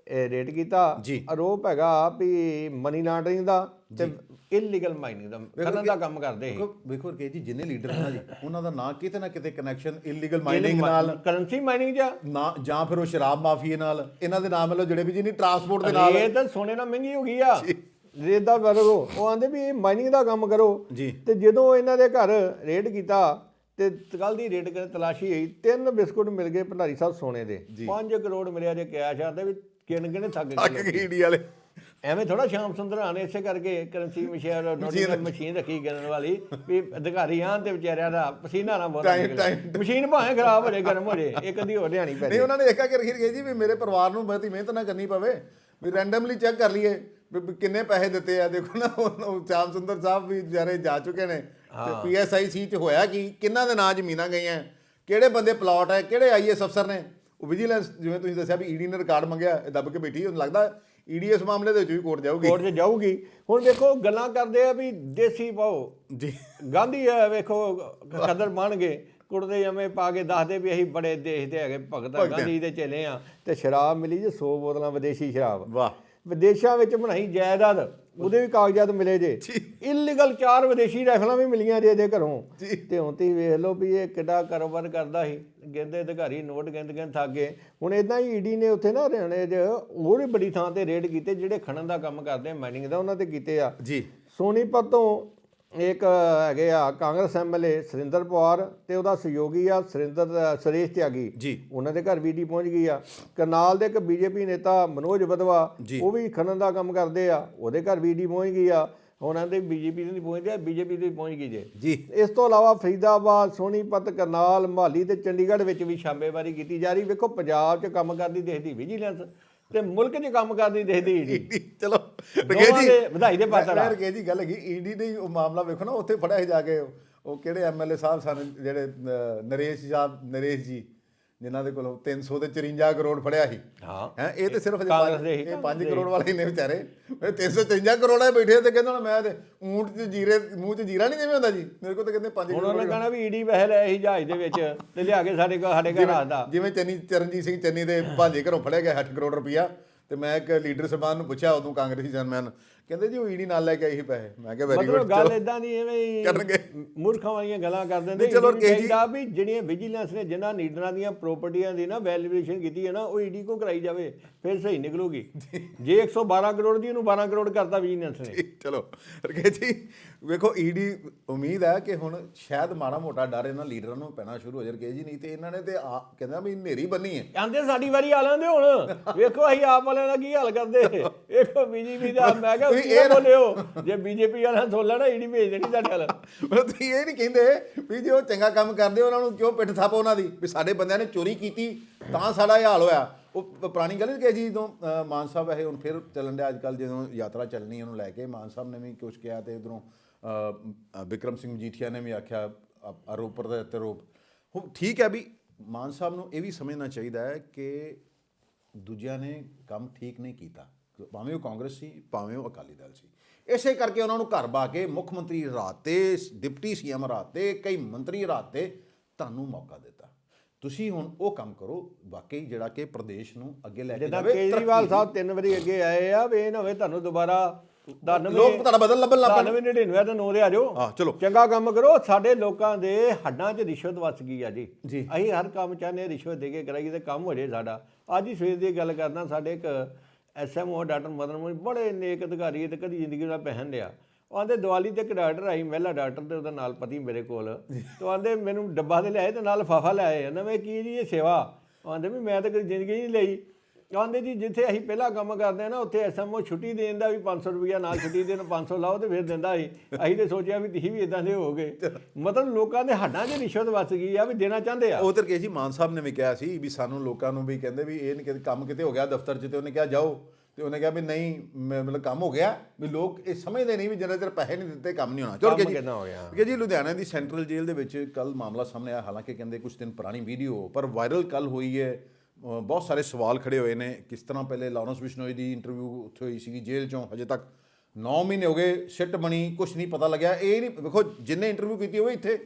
ਇਹ ਰੇਟ ਕੀਤਾ। ਆਰੋਪ ਹੈਗਾ ਵੀ ਮਨੀ ਲਾਂਡਰਿੰਗ ਦਾ ਤੇ ਇਲੀਗਲ ਮਾਈਨਿੰਗ ਦਾ ਕਰਨ ਦਾ ਕੰਮ ਕਰਦੇ ਸੀ ਵੇਖੋ ਰਕੇ ਜੀ ਜਿੰਨੇ ਲੀਡਰ ਹਨ ਜੀ ਉਹਨਾਂ ਦਾ ਨਾਂ ਕਿਤੇ ਨਾ ਕਿਤੇ ਕਨੈਕਸ਼ਨ ਇਲੀਗਲ ਮਾਈਨਿੰਗ ਨਾਲ। ਕਰੰਸੀ ਮਾਈਨਿੰਗ ਜਾਂ ਨਾ ਜਾਂ ਫਿਰ ਉਹ ਸ਼ਰਾਬ ਮਾਫੀਏ ਨਾਲ। ਇਹਨਾਂ ਦੇ ਨਾਮ ਵੱਲੋਂ ਜਿਹੜੇ ਵੀ ਜੀ ਨਹੀਂ ਟਰਾਂਸਪੋਰਟ ਦੇ ਨਾਲ ਇਹ ਤਾਂ ਸੋਨੇ ਨਾਲ ਮਹਿੰਗੀ ਹੋ ਗਈ ਆ। ਰੇਤ ਦਾ ਕਰੋ। ਉਹ ਆਂਦੇ ਵੀ ਇਹ ਮਾਈਨਿੰਗ ਦਾ ਕੰਮ ਕਰੋ। ਜੀ। ਤੇ ਜਦੋਂ ਇਹਨਾਂ ਦੇ ਘਰ ਰੇਡ ਕੀਤਾ ਤੇ ਕੱਲ ਦੀ ਰੇਡ ਕਰ ਤਲਾਸ਼ੀ ਹੋਈ ਤਿੰਨ ਬਿਸਕੁਟ ਮਿਲ ਗਏ ਭੰਡਾਰੀ ਸਾਹਿਬ ਸੋਨੇ ਦੇ। 5 ਕਰੋੜ ਮਿਲਿਆ ਜੇ ਕੈਸ਼ ਆਂਦੇ ਵੀ ਕਿਨ ਕਿਨੇ ਥੱਕ ਗਏ ਗੀੜੀ ਵਾਲੇ। ਐਵੇਂ ਥੋੜਾ ਸ਼ਾਮ ਸੁੰਦਰ ਆਣੇ ਇਸੇ ਕਰਕੇ ਕਰੰਸੀ ਮਸ਼ੀਨ ਨੋਟਿੰਗ ਮਸ਼ੀਨ ਰੱਖੀ ਕਰਨ ਵਾਲੀ ਵੀ ਅਧਿਕਾਰੀ ਆਂ ਤੇ ਵਿਚਾਰਿਆਂ ਦਾ ਪਸੀਨਾ ਨਾ ਬਹੁਤ ਨਿਕਲੇ। ਮਸ਼ੀਨ ਭਾਵੇਂ ਖਰਾਬ ਹੋ ਜਾਏ ਗਰਮ ਹੋ ਜਾਏ ਇੱਕ ਅੱਧੀ ਹੋਰ ਲਿਆਣੀ ਪੈ ਨਹੀਂ ਉਹਨਾਂ ਨੇ ਦੇਖਿਆ ਕਿ ਰਖੀ ਜੀ ਵੀ ਮੇਰੇ ਪਰਿਵਾਰ ਨੂੰ ਬਹੁਤੀ ਮਿਹਨਤ ਨਾ ਕਰਨੀ ਪਵੇ। ਵੀ ਰੈਂਡਮਲੀ ਚੈੱਕ ਕਰ ਲਈਏ। ਕਿੰਨੇ ਪੈਸੇ ਦਿੱਤੇ ਆ? ਦੇਖੋ ਨਾ ਸ਼ਾਮ ਸੁੰਦਰ ਸਾਹਿਬ ਵੀ ਵਿਚਾਰੇ ਜਾ ਚੁੱਕੇ ਨੇ। ਤੇ ਪੀਐਸਆਈ ਸੀ ਚ ਹੋਇਆ ਕੀ? ਕਿੰਨਾਂ ਦੇ ਨਾਂ ਜ਼ਮੀਨਾਂ ਗਈਆਂ? ਕਿਹੜੇ ਬੰਦੇ ਪਲਾਟ ਹੈ? ਕਿਹੜੇ ਆਈਐਸ ਅਫਸਰ ਨੇ? ਉਹ ਵਿਜੀਲੈਂਸ ਜਿਵੇਂ ਤੁਸੀਂ ਦੱਸਿਆ ਵੀ ਈਡੀ ਨੇ ਰਿਕਾਰਡ ਮੰਗਿਆ ਇਹ ਦੱਬ ਕੇ ਬੈਠੀ ਉਹਨੂੰ ਲੱਗਦਾ ਈਡੀ ਇਸ ਮਾਮਲੇ ਦੇ ਵਿੱਚ ਵੀ ਕੋਰਟ ਜਾਊਗੀ। ਕੋਰਟ 'ਚ ਜਾਊਗੀ। ਹੁਣ ਵੇਖੋ ਗੱਲਾਂ ਕਰਦੇ ਆ ਵੀ ਦੇਸੀ ਪਾਓ। ਜੀ। ਗਾਂਧੀ ਆ ਵੇਖੋ ਕਦਰ ਮੰਨਗੇ ਕੁੜਦੇ ਜਮੇ ਪਾ ਕੇ ਦੱਸਦੇ ਵੀ ਅਸੀਂ ਬੜੇ ਦੇਸ਼ ਦੇ ਹੈਗੇ ਭਗਤ ਗਾਂਧੀ ਦੇ ਚੇਲੇ ਆ। ਤੇ ਸ਼ਰਾਬ ਮਿਲੀ ਜੀ 100 ਬੋਤਲਾਂ ਵਿਦੇਸ਼ੀ ਸ਼ਰਾਬ। ਵਾਹ। ਵਿਦੇਸ਼ਾਂ ਵਿੱਚ ਬਣਾਈ ਜਾਇਦਾਦ ਉਹਦੇ ਵੀ ਕਾਗਜ਼ਾਤ ਮਿਲੇ ਜੇ। ਇਲੀਗਲ ਚਾਰ ਵਿਦੇਸ਼ੀ ਰਾਈਫਲਾਂ ਵੀ ਮਿਲੀਆਂ ਜੇ ਇਹਦੇ ਘਰੋਂ। ਤੇ ਹੁਣ ਤੁਸੀਂ ਵੇਖ ਲਓ ਵੀ ਇਹ ਕਿੱਡਾ ਕਾਰੋਬਾਰ ਕਰਦਾ ਸੀ। ਕਹਿੰਦੇ ਅਧਿਕਾਰੀ ਨੋਟ ਗਿੰਦ ਗਿੰਦ ਥੱਕ ਗਏ। ਹੁਣ ਇਦਾਂ ਹੀ ਈਡੀ ਨੇ ਉੱਥੇ ਨਾ ਹਰਿਆਣੇ 'ਚ ਹੋਰ ਵੀ ਬੜੀ ਥਾਂ ਤੇ ਰੇਡ ਕੀਤੇ ਜਿਹੜੇ ਖਣਨ ਦਾ ਕੰਮ ਕਰਦੇ ਮਾਈਨਿੰਗ ਦਾ ਉਹਨਾਂ ਤੇ ਕੀਤੇ ਆ। ਜੀ। ਸੋਨੀਪਤ ਤੋਂ ਇੱਕ ਹੈਗੇ ਆ ਕਾਂਗਰਸ ਐਮਐਲਏ ਸੁਰਿੰਦਰ ਪਵਾਰ ਤੇ ਉਹਦਾ ਸਹਿਯੋਗੀ ਆ ਸੁਰਿੰਦਰ ਸੁਰੇਸ਼ ਤਿਆਗੀ। ਜੀ। ਉਹਨਾਂ ਦੇ ਘਰ ਵੀਡੀ ਪਹੁੰਚ ਗਈ ਆ। ਕਰਨਾਲ ਦੇ ਇੱਕ ਬੀਜੇਪੀ ਨੇਤਾ ਮਨੋਜ ਬਦਵਾ। ਉਹ ਵੀ ਖਨਨ ਦਾ ਕੰਮ ਕਰਦੇ ਆ। ਉਹਦੇ ਘਰ ਵੀਡੀ ਪਹੁੰਚ ਗਈ ਆ। ਉਹਨਾਂ ਦੇ ਬੀਜੇਪੀ ਦੀ ਨਹੀਂ ਪਹੁੰਚਦੀ ਆ ਬੀਜੇਪੀ ਦੀ ਪਹੁੰਚ ਗਈ ਜੇ। ਇਸ ਤੋਂ ਇਲਾਵਾ ਫਰੀਦਾਬਾਦ ਸੋਨੀਪਤ ਕਰਨਾਲ ਮਹਾਲੀ ਤੇ ਚੰਡੀਗੜ੍ਹ ਵਿੱਚ ਵੀ ਛਾਪੇਮਾਰੀ ਕੀਤੀ ਜਾ ਰਹੀ। ਵੇਖੋ ਪੰਜਾਬ 'ਚ ਕੰਮ ਕਰਦੀ ਦੇਖਦੀ ਵਿਜੀਲੈਂਸ ਤੇ ਮੁਲਕ 'ਚ ਕੰਮ ਕਰਦੀ ਦੇਖਦੀ ਈਡੀ (laughs) ਚਲੋ ਦੋਵਾਂ ਰਕੇ ਜੀ ਦੇ ਵਧਾਈ ਦੇ ਪਾਤਰ ਆ। ਰਕੇ ਜੀ ਗੱਲ ਹੈਗੀ ਈਡੀ ਨੇ ਉਹ ਮਾਮਲਾ ਵੇਖੋ ਨਾ ਉੱਥੇ ਫੜਿਆ ਜਾ ਕੇ ਉਹ- ਕਿਹੜੇ ਐਮਐਲਏ ਸਾਹਿਬ ਸਨ ਜਿਹੜੇ ਨਰੇਸ਼ ਸਾਹਿਬ ਨਰੇਸ਼ ਜੀ ਜਿਨ੍ਹਾਂ ਦੇ ਕੋਲੋਂ 300 ਤੇ 54 ਕਰੋੜ ਫੜਿਆ ਸੀ। ਹਾਂ। ਹੈ ਇਹ ਤੇ ਸਿਰਫ ਇਹ 5 ਕਰੋੜ ਵਾਲੇ ਨੇ ਵਿਚਾਰੇ। ਇਹ 353 ਕਰੋੜਾਂ ਬੈਠੇ ਤੇ ਕਹਿੰਦੇ ਮੈਂ ਤੇ ਊਂਟ 'ਚ ਜੀਰੇ ਮੂੰਹ 'ਚ ਜੀਰਾ ਨਹੀਂ ਜਿਵੇਂ ਹੁੰਦਾ ਜੀ। ਮੇਰੇ ਕੋਲ ਤਾਂ ਕਹਿੰਦੇ 5 ਹੁਣ ਕਰੋੜ ਉਹਨਾਂ ਕਹਣਾ ਵੀ ਈਡੀ ਪੈਸੇ ਲੈ ਸੀ ਜਹਾਜ਼ ਦੇ ਵਿੱਚ ਤੇ ਲਿਆ ਕੇ ਸਾਡੇ ਕੋਲ ਸਾਡੇ ਘਰ ਆਸਦਾ ਜਿਵੇਂ ਚੰਨੀ ਚਰਨਜੀਤ ਸਿੰਘ ਚੰਨੀ ਦੇ ਭਾਂਜੇ ਘਰੋਂ ਫੜਿਆ ਗਿਆ 8 ਕਰੋੜ ਰੁਪਇਆ। ਤੇ ਮੈਂ ਇੱਕ ਲੀਡਰ ਸਭਾਨ ਨੂੰ ਪੁੱਛਿਆ ਉਦੋਂ ਕਾਂਗਰਸੀ ਜਨਮੈਨ ਕਹਿੰਦੇ ਜੀ ਉਹ ਈਡੀ ਨਾਲ ਲੈ ਕੇ ਆਈ ਪੈਸੇ। ਮੈਂ ਕਿਹਾ ਵੈਰੀ ਗੁੱਡ ਗੱਲ ਇਦਾਂ ਦੀ ਐਵੇਂ ਹੀ ਕਰਨਗੇ। ਮੂਰਖਾਂ ਵਾਲੀਆਂ ਗੱਲਾਂ ਕਰ ਦਿੰਦੇ ਚਲੋ ED ਨੂੰ ਕਹੇ ਜੀ- ਚਾਹੀਦਾ ਵੀ ਜਿਹੜੀਆਂ ਵਿਜੀਲੈਂਸ ਨੇ ਜਿਨ੍ਹਾਂ ਲੀਡਰਾਂ ਦੀਆਂ ਪ੍ਰਾਪਰਟੀਆਂ ਦੀ ਨਾ ਵੈਲਿਊਏਸ਼ਨ ਕੀਤੀ ਹੈ ਨਾ ਉਹ ਈਡੀ ਕੋ ਕਰਾਈ ਜਾਵੇ? ਫਿਰ ਸਹੀ ਨਿਕਲੂਗੀ। ਜੇ। 112 ਕਰੋੜ ਦੀ ਉਹਨੂੰ 12 ਕਰੋੜ ਕਰਤਾ ਵਿਜੀਲੈਂਸ ਨੇ। ਚਲੋ। ਰਕੇ ਜੀ ਵੇਖੋ ਈਡੀ ਉਮੀਦ ਹੈ ਕਿ ਹੁਣ ਸ਼ਾਇਦ ਮਾੜਾ ਮੋਟਾ ਡਰ ਇਹਨਾਂ ਲੀਡਰਾਂ ਨੂੰ ਪੈਣਾ ਸ਼ੁਰੂ ਹੋ ਜਾਏ ਰਕੇ ਜੀ ਨਹੀਂ ਤੇ ਇਹਨਾਂ ਨੇ ਤੇ ਆ ਕਹਿੰਦਾ ਵੀ ਨੇਰੀ ਬੰਨੀ ਹੈ। ਕਹਿੰਦੇ ਸਾਡੀ ਵਾਰੀ ਆ ਲੈਂਦੇ ਹੁਣ। ਵੇਖੋ ਅਸੀਂ ਆਪ ਵਾਲਿਆਂ ਦਾ ਕੀ ਹਾਲ ਕਰਦੇ? ਵੇਖੋ ਬੀਜੇਪੀ ਦਾ ਮੈਂ ਕਿਹਾ ਤੁਸੀਂ ਇਹ ਇਹ ਨਾ- ਬੋਲਿਓ ਜੇ ਬੀਜੇਪੀ ਵਾਲਿਆਂ ਨੇ ਸੁਣ ਲੈਣਾ ਈਡੀ ਭੇਜ ਦੇਣੀ ਤੁਹਾਡੇ ਵੱਲ। ਮਤਲਬ ਤੁਸੀਂ ਇਹ ਨਹੀਂ ਕਹਿੰਦੇ ਵੀ ਜੇ ਉਹ ਚੰਗਾ ਕੰਮ ਕਰਦੇ ਉਹਨਾਂ ਨੂੰ ਕਿਉਂ ਪਿੱਠ ਥਾਪੋ ਉਹਨਾਂ ਦੀ? ਵੀ ਸਾਡੇ ਬੰਦਿਆਂ ਨੇ ਚੋਰੀ ਕੀਤੀ ਤਾਂ ਸਾਡਾ ਇਹ ਹਾਲ ਹੋਇਆ। ਉਹ ਪ- ਪੁਰਾਣੀ ਗੱਲ ਨਹੀਂ ਕਿ ਜੀ ਜਦੋਂ ਅ, ਮਾਨ ਸਾਹਿਬ ਇਹ ਹੁਣ ਫਿਰ ਚੱਲਣ ਡਿਆ ਅੱਜ ਕੱਲ ਜਦੋਂ ਯਾਤਰਾ ਚੱਲਣੀ ਉਹਨੂੰ ਲੈ ਕੇ ਮਾਨ ਸਾਹਿਬ ਨੇ ਵੀ ਕੁਝ ਕਿਹਾ ਤੇ ਉਧਰੋਂ ਵਿਕਰਮ ਸਿੰਘ ਮਜੀਠੀਆ ਨੇ ਵੀ ਆਖਿਆ ਆਰੋਪ ਪ੍ਰਤਿ ਆਰੋਪ। ਹੁਣ ਠੀਕ ਹੈ ਵੀ ਮਾਨ ਸਾਹਿਬ ਨੂੰ ਇਹ ਵੀ ਸਮਝਣਾ ਚਾਹੀਦਾ ਹੈ ਕਿ ਦੂਜਿਆਂ ਨੇ ਕੰਮ ਠੀਕ ਨਹੀਂ ਕੀਤਾ। ਭਾਵੇਂ ਉਹ ਕਾਂਗਰਸ ਸੀ ਭਾਵੇਂ ਉਹ ਅਕਾਲੀ ਦਲ ਸੀ। ਇਸੇ ਕਰਕੇ ਉਹਨਾਂ ਨੂੰ ਘਰ ਬਾ ਕੇ ਮੁੱਖ ਮੰਤਰੀ ਰਾਤੇ ਡਿਪਟੀ ਸੀਐਮ ਰਾਤੇ ਕਈ ਮੰਤਰੀ ਰਾਤੇ ਤੁਹਾਨੂੰ ਮੌਕਾ ਦਿੱਤਾ। ਤੁਸੀਂ ਹੁਣ ਉਹ ਕੰਮ ਕਰੋ ਵਾਕਈ ਜਿਹੜਾ ਕਿ ਪ੍ਰਦੇਸ਼ ਨੂੰ ਅੱਗੇ ਲੈ ਕੇ ਜਿੱਦਾਂ ਜਾਵੇ ਕੇਜਰੀਵਾਲ ਸਾਹਿਬ ਤਿੰਨ ਵਾਰੀ ਅੱਗੇ ਆਏ ਆ ਵੀ ਇਹ ਨਾ ਹੋਵੇ ਤੁਹਾਨੂੰ ਦੁਬਾਰਾ 99 ਲੋਕ ਤੁਹਾਡਾ ਬਦਲ ਲੱਭਣ ਲੱਗ ਪੈਣ। 99 99 ਦਾ ਨੋ ਦੇ ਆ ਜਾਓ। ਹਾਂ ਚਲੋ। ਚੰਗਾ ਕੰਮ ਕਰੋ ਸਾਡੇ ਲੋਕਾਂ ਦੇ ਹੱਡਾਂ 'ਚ ਰਿਸ਼ਵਤ ਵਸ ਗਈ ਆ ਜੀ। ਅਸੀਂ ਹਰ ਕੰਮ ਚਾਹੁੰਦੇ ਰਿਸ਼ਵਤ ਦੇ ਕੇ ਕਰਾਈਏ ਤੇ ਕੰਮ ਹੋ ਜੇ ਸਾਡਾ। ਅੱਜ ਹੀ ਸਵੇਰ ਦੀ ਗੱਲ ਕਰਦਾ ਸਾਡੇ ਇੱਕ ਐਸਐਮਓ ਡਾਕਟਰ ਮਦਨ ਮੋਹਨ ਬੜੇ ਨੇਕ ਅਧਿਕਾਰੀ ਤੇ ਕਦੀ ਜ਼ਿੰਦਗੀ ਦਾ ਪਹਿਨ ਲਿਆ। ਆਂਦੇ ਦੀਵਾਲੀ ਤੇ ਇੱਕ ਡਾਕਟਰ ਆਈ ਮਹਿਲਾ ਡਾਕਟਰ ਤੇ ਉਹਦਾ ਨਾਲ ਪਤੀ ਮੇਰੇ ਕੋਲ। ਤੇ ਆਂਦੇ ਮੈਨੂੰ ਡੱਬਾ ਤੇ ਲਿਆਏ ਤੇ ਨਾਲ ਫਾਫਾ ਲਿਆਏ ਮੈਂ ਕੀ ਜੀ ਇਹ ਸੇਵਾ? ਆਂਦੇ ਵੀ ਮੈਂ ਤਾਂ ਕਦੀ ਜ਼ਿੰਦਗੀ ਨਹੀਂ ਲਈ। ਕਹਿੰਦੇ ਜੀ ਜਿੱਥੇ ਅਸੀਂ ਪਹਿਲਾ ਕੰਮ ਕਰਦੇ ਆ ਨਾ ਉੱਥੇ ਐਸਐਮਓ ਛੁੱਟੀ ਦੇਣ ਦਾ ਵੀ 500 ਰੁਪਇਆ ਨਾਲ ਛੁੱਟੀ ਦੇਣ 500 ਲਾਓ ਤੇ ਫਿਰ ਦਿੰਦਾ ਸੀ। ਅਸੀਂ ਤੇ ਸੋਚਿਆ ਵੀ ਤੁਸੀਂ ਵੀ ਇਦਾਂ ਦੇ ਹੋਗੇ ਮਤਲਬ ਲੋਕਾਂ ਦੇ ਹੱਡਾਂ 'ਚ ਰਿਸ਼ਵਤ ਵਸ ਗਈ ਆ ਵੀ ਦੇਣਾ ਚਾਹੁੰਦੇ ਆ। ਉਹ ਤੇ ਕੇ ਜੀ ਮਾਨ ਸਾਹਿਬ ਨੇ ਵੀ ਕਿਹਾ ਸੀ ਵੀ ਸਾਨੂੰ ਲੋਕਾਂ ਨੂੰ ਵੀ ਕਹਿੰਦੇ ਵੀ ਇਹ ਨਹੀਂ ਕਿ ਕੰਮ ਕਿਤੇ ਹੋ ਗਿਆ ਦਫ਼ਤਰ 'ਚ ਤੇ ਉਹਨੇ ਕਿਹਾ ਜਾਓ। ਤੇ ਉਹਨੇ ਕਿਹਾ ਵੀ ਨਹੀਂ ਮਤਲਬ ਕੰਮ ਹੋ ਗਿਆ ਵੀ ਲੋਕ ਇਹ ਸਮਝਦੇ ਨਹੀਂ ਵੀ ਜਿੰਨਾ ਚਿਰ ਪੈਸੇ ਨਹੀਂ ਦਿੱਤੇ ਕੰਮ ਨਹੀਂ ਹੋਣਾ। ਚਲੋ ਕੇ ਜੀ ਹੋ? ਕਿ ਜੀ ਲੁਧਿਆਣਾ ਦੀ ਸੈਂਟਰਲ ਜੇਲ੍ਹ ਦੇ ਵਿੱਚ ਕੱਲ ਮਾਮਲਾ ਸਾਹਮਣੇ ਆਇਆ। ਹਾਲਾਂਕਿ ਕਹਿੰਦੇ ਕੁਝ ਦਿਨ ਪੁਰਾਣੀ ਵੀਡੀਓ ਪਰ ਵਾਇਰਲ ਕੱਲ ਹੋਈ ਹੈ। ਬਹੁਤ ਸਾਰੇ ਸਵਾਲ ਖੜੇ ਹੋਏ ਨੇ, ਕਿਸ ਤਰ੍ਹਾਂ ਪਹਿਲੇ ਲਾਰੈਂਸ ਬਿਸ਼ਨੋਈ ਦੀ ਇੰਟਰਵਿਊ ਉੱਥੇ ਹੋਈ ਸੀਗੀ ਜੇਲ੍ਹ ਚੋਂ, ਹਜੇ ਤੱਕ 9 ਮਹੀਨੇ ਹੋ ਗਏ, ਸਿੱਟ ਬਣੀ ਕੁਝ ਨਹੀਂ ਪਤਾ ਲੱਗਿਆ, ਇਹ ਨਹੀਂ, ਵੇਖੋ ਜਿੰਨੇ ਇੰਟਰਵਿਊ ਕੀਤੀ ਉਹ ਵੀ ਇੱਥੇ,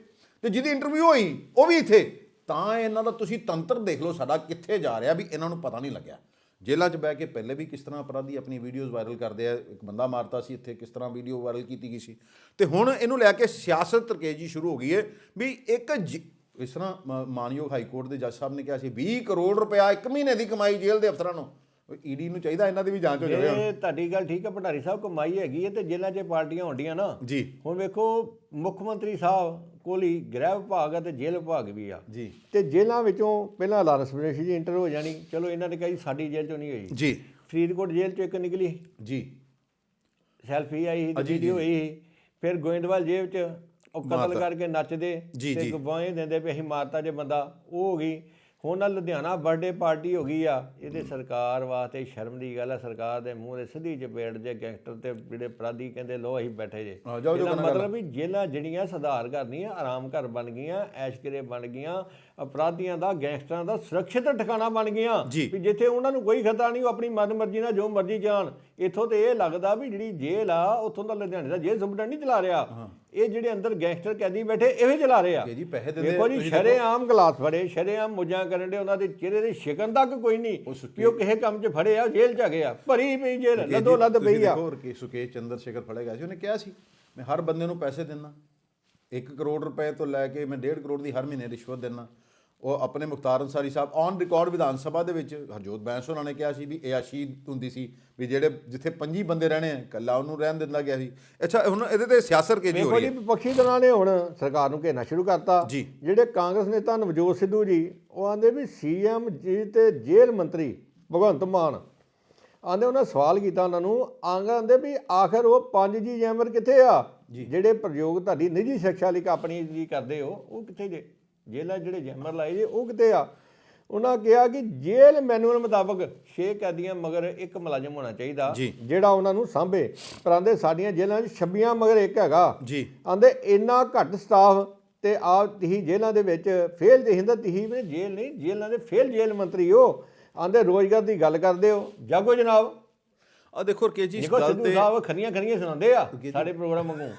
ਤੇ ਜਿਹਦੀ ਇੰਟਰਵਿਊ ਹੋਈ, ਉਹ ਵੀ ਇੱਥੇ, ਤਾਂ ਇਹਨਾਂ ਦਾ ਤੁਸੀਂ ਤੰਤਰ ਦੇਖ ਲਓ ਸਾਡਾ ਕਿੱਥੇ ਜਾ ਰਿਹਾ ਵੀ ਇਹਨਾਂ ਨੂੰ ਪਤਾ ਨਹੀਂ ਲੱਗਿਆ। ਜੇਲ੍ਹਾਂ 'ਚ ਬਹਿ ਕੇ ਪਹਿਲੇ ਵੀ ਕਿਸ ਤਰ੍ਹਾਂ ਅਪਰਾਧੀ ਆਪਣੀ ਵੀਡੀਓਜ਼ ਵਾਇਰਲ ਕਰਦੇ ਆ, ਇੱਕ ਬੰਦਾ ਮਾਰਤਾ ਸੀ ਇੱਥੇ, ਕਿਸ ਤਰ੍ਹਾਂ ਵੀਡੀਓ ਵਾਇਰਲ ਕੀਤੀ ਗਈ ਸੀ। ਤੇ ਹੁਣ ਇਹਨੂੰ ਲੈ ਕੇ ਸਿਆਸਤ ਤਰਕੇਜੀ ਸ਼ੁਰੂ ਹੋ ਗਈ ਹੈ ਵੀ ਇੱਕ ਜ- ਇਸ ਤਰ੍ਹਾਂ ਮਾਨਯੋਗ ਹਾਈ ਕੋਰਟ ਦੇ ਜੱਜ ਸਾਹਿਬ ਨੇ ਕਿਹਾ ਸੀ 20 ਕਰੋੜ ਰੁਪਇਆ ਇੱਕ ਮਹੀਨੇ ਦੀ ਕਮਾਈ ਜੇਲ੍ਹ ਦੇ ਅਫਸਰਾਂ ਨੂੰ। ਈਡੀ ਨੂੰ ਚਾਹੀਦਾ ਇਹਨਾਂ ਦੀ ਵੀ ਜਾਂਚ ਹੋ ਜਾਵੇ। ਇਹ ਤੁਹਾਡੀ ਗੱਲ ਠੀਕ ਹੈ ਭੰਡਾਰੀ ਸਾਹਿਬ ਕਮਾਈ ਹੈਗੀ ਹੈ ਤੇ ਜੇਲ੍ਹਾਂ 'ਚ ਪਾਰਟੀਆਂ ਹੁੰਦੀਆਂ ਨਾ। ਜੀ। ਹੁਣ ਵੇਖੋ ਮੁੱਖ ਮੰਤਰੀ ਸਾਹਿਬ ਕੋਲ ਹੀ ਗ੍ਰਹਿ ਵਿਭਾਗ ਹੈ ਤੇ ਜੇਲ੍ਹ ਵਿਭਾਗ ਵੀ ਆ। ਜੀ। ਤੇ ਜੇਲ੍ਹਾਂ ਵਿੱਚੋਂ ਪਹਿਲਾਂ ਲਾਰੈਂਸ ਬਨੇਸ਼ੀ ਦੀ ਇੰਟਰ ਹੋ ਜਾਣੀ। ਚਲੋ ਇਹਨਾਂ ਨੇ ਕਹੀ ਸਾਡੀ ਜੇਲ੍ਹ ਚੋਂ ਨਹੀਂ ਹੋਈ। ਜੀ। ਫਰੀਦਕੋਟ ਜੇਲ੍ਹ ਚੋਂ ਇੱਕ ਨਿਕਲੀ। ਜੀ। ਸੈਲਫੀ ਆਈ ਸੀ ਜੀ, ਜੀ। ਵੀਡੀਓ ਹੋਈ। ਫਿਰ ਗੋਇੰਦਵਾਲ ਜੇਲ੍ਹ 'ਚ ਉਹ ਕਤਲ। ਕਰਕੇ ਨੱਚਦੇ ਤੇ। ਗਵਾਹੀ ਦਿੰਦੇ ਵੀ ਅਸੀਂ ਮਾਰਤਾ ਜੇ ਬੰਦਾ ਉਹ ਹੋ ਗਈ ਹੁਣ ਆ ਲੁਧਿਆਣਾ ਬਰਥਡੇ ਪਾਰਟੀ ਹੋ ਗਈ ਆ ਇਹਦੇ ਸਰਕਾਰ ਵਾਸਤੇ ਸ਼ਰਮ ਦੀ ਗੱਲ ਆ ਸਰਕਾਰ ਦੇ ਮੂੰਹ ਦੇ ਸਿੱਧੀ ਚਪੇੜ ਜੇ ਗੈਂਗਸਟਰ ਤੇ ਜਿਹੜੇ ਅਪਰਾਧੀ ਕਹਿੰਦੇ ਲੋ ਅਸੀਂ ਬੈਠੇ ਜੇ ਇਹਦਾ। ਮਤਲਬ ਵੀ ਜੇਲ੍ਹਾਂ ਜਿਹੜੀਆਂ ਸੁਧਾਰ ਕਰਨੀਆਂ ਆਰਾਮ ਘਰ ਬਣ ਗਈਆਂ ਐਸ਼ਕਰੇ ਬਣ ਗਈਆਂ ਅਪਰਾਧੀਆਂ ਦਾ ਗੈਂਗਸਟਰਾਂ ਦਾ ਸੁਰੱਖਿਅਤ ਠਿਕਾਣਾ ਬਣ ਗਈਆਂ। ਜੀ। ਵੀ ਜਿੱਥੇ ਉਹਨਾਂ ਨੂੰ ਕੋਈ ਖਤਰਾ ਨਹੀਂ ਉਹ ਆਪਣੀ ਮਨਮਰਜ਼ੀ ਨਾਲ ਜੋ ਮਰਜ਼ੀ ਜਾਣ। ਇੱਥੋਂ ਤੇ ਇਹ ਲੱਗਦਾ ਵੀ ਜਿਹੜੀ ਜੇਲ੍ਹ ਆ ਉੱਥੋਂ ਦਾ ਲੁਧਿਆਣੇ ਦਾ ਜੇਲ੍ਹ ਸੁਪਰਡੈਂਟ ਨਹੀਂ ਚਲਾ ਰਿਹਾ। ਇਹ ਜਿਹੜੇ ਅੰਦਰ ਗੈਂਗਸਟਰ ਕੈਦੀ ਬੈਠੇ ਇਹੋ ਚਲਾ ਰਹੇ ਆ। ਕਿ ਜੀ ਪੈਸੇ ਦਿੰਦੇ ਦੇਖੋ ਜੀ ਸ਼ਰੇਆਮ ਗਲਾਸ ਫੜੇ ਸ਼ਰੇਆਮ ਮੁੱਜਾਂ ਕਰਨ ਦੇ ਉਹਨਾਂ ਦੇ ਚਿਹਰੇ ਦੇ ਸ਼ਿਕਨ ਤੱਕ ਕੋਈ ਨਹੀਂ ਕਿ ਉਹ ਕਿਸੇ ਕੰਮ 'ਚ ਫੜੇ ਆ ਜੇਲ੍ਹ 'ਚ ਗਏ ਆ। ਭਰੀ ਪਈ ਜੇਲ੍ਹ ਕਿ ਲੱਦੋ ਲੱਦ ਪਈ ਆ। ਦੇਖੋ ਰਕੇ ਸੁਕੇਸ਼ ਚੰਦਰ ਸ਼ੇਖਰ ਫੜੇਗਾ ਸੀ। ਉਹਨੇ ਕਿਹਾ ਸੀ ਮੈਂ ਹਰ ਬੰਦੇ ਨੂੰ ਪੈਸੇ ਦਿੰਦਾ 1 ਕਰੋੜ ਰੁਪਏ ਤੋਂ ਲੈ ਕੇ ਮੈਂ 1.5 ਕਰੋੜ ਦੀ ਹਰ ਮਹੀਨੇ ਰਿਸ਼ਵਤ ਦਿੰਦਾ ਉਹ ਆਪਣੇ ਮੁਖਤਾਰ ਅੰਸਾਰੀ ਸਾਹਿਬ ਔਨ ਰਿਕਾਰਡ ਵਿਧਾਨ ਸਭਾ ਦੇ ਵਿੱਚ ਹਰਜੋਤ ਬੈਂਸ ਉਹਨਾਂ ਨੇ ਕਿਹਾ ਸੀ ਵੀ ਇਹ ਆਸ਼ੀ ਹੁੰਦੀ ਸੀ ਵੀ ਜਿਹੜੇ ਜਿੱਥੇ ਪੰਜੀ ਬੰਦੇ ਰਹਿਣੇ ਆ ਕੱਲਾ ਉਹਨੂੰ ਰਹਿਣ ਦਿੰਦਾ ਗਿਆ ਸੀ। ਅੱਛਾ ਹੁਣ ਇਹਦੇ ਤੇ ਸਿਆਸਤ ਕੇ ਜੀ ਹੋ ਰਹੀ ਹੈ? ਵਿਪਕਸ਼ੀ ਦਲਾਂ ਨੇ ਹੁਣ ਸਰਕਾਰ ਨੂੰ ਘੇਰਨਾ ਸ਼ੁਰੂ ਕਰਤਾ। ਜਿਹੜੇ ਕਾਂਗਰਸ ਨੇਤਾ ਨਵਜੋਤ ਸਿੱਧੂ ਜੀ ਉਹ ਆਂਦੇ ਵੀ ਸੀਐਮ ਜੀ ਤੇ ਜੇਲ੍ਹ ਮੰਤਰੀ ਭਗਵੰਤ ਮਾਨ। ਆਂਦੇ ਉਹਨਾਂ ਸਵਾਲ ਕੀਤਾ ਉਹਨਾਂ ਨੂੰ ਆਂਦੇ ਵੀ ਆਖਰ ਉਹ ਪੰਜ ਜੀ ਜੈਮਰ ਕਿੱਥੇ ਆ? ਜਿਹੜੇ ਪ੍ਰਯੋਗ ਤੁਹਾਡੀ ਨਿੱਜੀ ਸਿੱਖਿਆ ਲਈ ਆਪਣੀ ਜੀ ਕਰਦੇ ਹੋ ਉਹ ਕਿੱਥੇ ਜੇ? ਜੇਲ੍ਹਾਂ 'ਚ ਜਿਹੜੇ ਜੈਮਰ ਲਾਏ ਜੇ ਉਹ ਕਿੱਥੇ ਆ? ਉਹਨਾਂ ਕਿਹਾ ਕਿ ਜੇਲ੍ਹ ਮੈਨੂਅਲ ਮੁਤਾਬਕ 6 ਕੈਦੀਆਂ ਮਗਰ ਇੱਕ ਮੁਲਾਜ਼ਮ ਹੋਣਾ ਚਾਹੀਦਾ। ਜਿਹੜਾ ਉਹਨਾਂ ਨੂੰ ਸਾਂਭੇ। ਪਰ ਆਂਦੇ ਸਾਡੀਆਂ ਜੇਲ੍ਹਾਂ 'ਚ 26 ਮਗਰ ਇੱਕ ਹੈਗਾ। ਜੀ। ਆਂਦੇ ਇੰਨਾ ਘੱਟ ਸਟਾਫ ਤੇ ਆ ਤਹੀ ਜੇਲ੍ਹਾਂ ਦੇ ਵਿੱਚ ਫੇਲ ਤੇ ਹਿੰਦਾ ਤਹੀ ਵਿੱਚ ਜੇਲ੍ਹ ਨਹੀਂ ਜੇਲ੍ਹਾਂ ਦੇ ਫੇਲ ਜੇਲ੍ਹ ਮੰਤਰੀ ਹੋ। ਆਂਦੇ ਰੋਜ਼ਗਾਰ ਦੀ ਗੱਲ ਕਰਦੇ ਹੋ। ਜਾਗੋ ਜਨਾਬ। ਆ ਦੇਖੋ ਰਕੇ ਜੀ ਇਸ ਗੱਲ ਤੇ ਸਾਹਿਬ ਖਰੀਆਂ ਖਰੀਆਂ ਸੁਣਾਉਂਦੇ ਆ ਸਾਡੇ ਪ੍ਰੋਗਰਾਮ ਵਾਂਗੂ।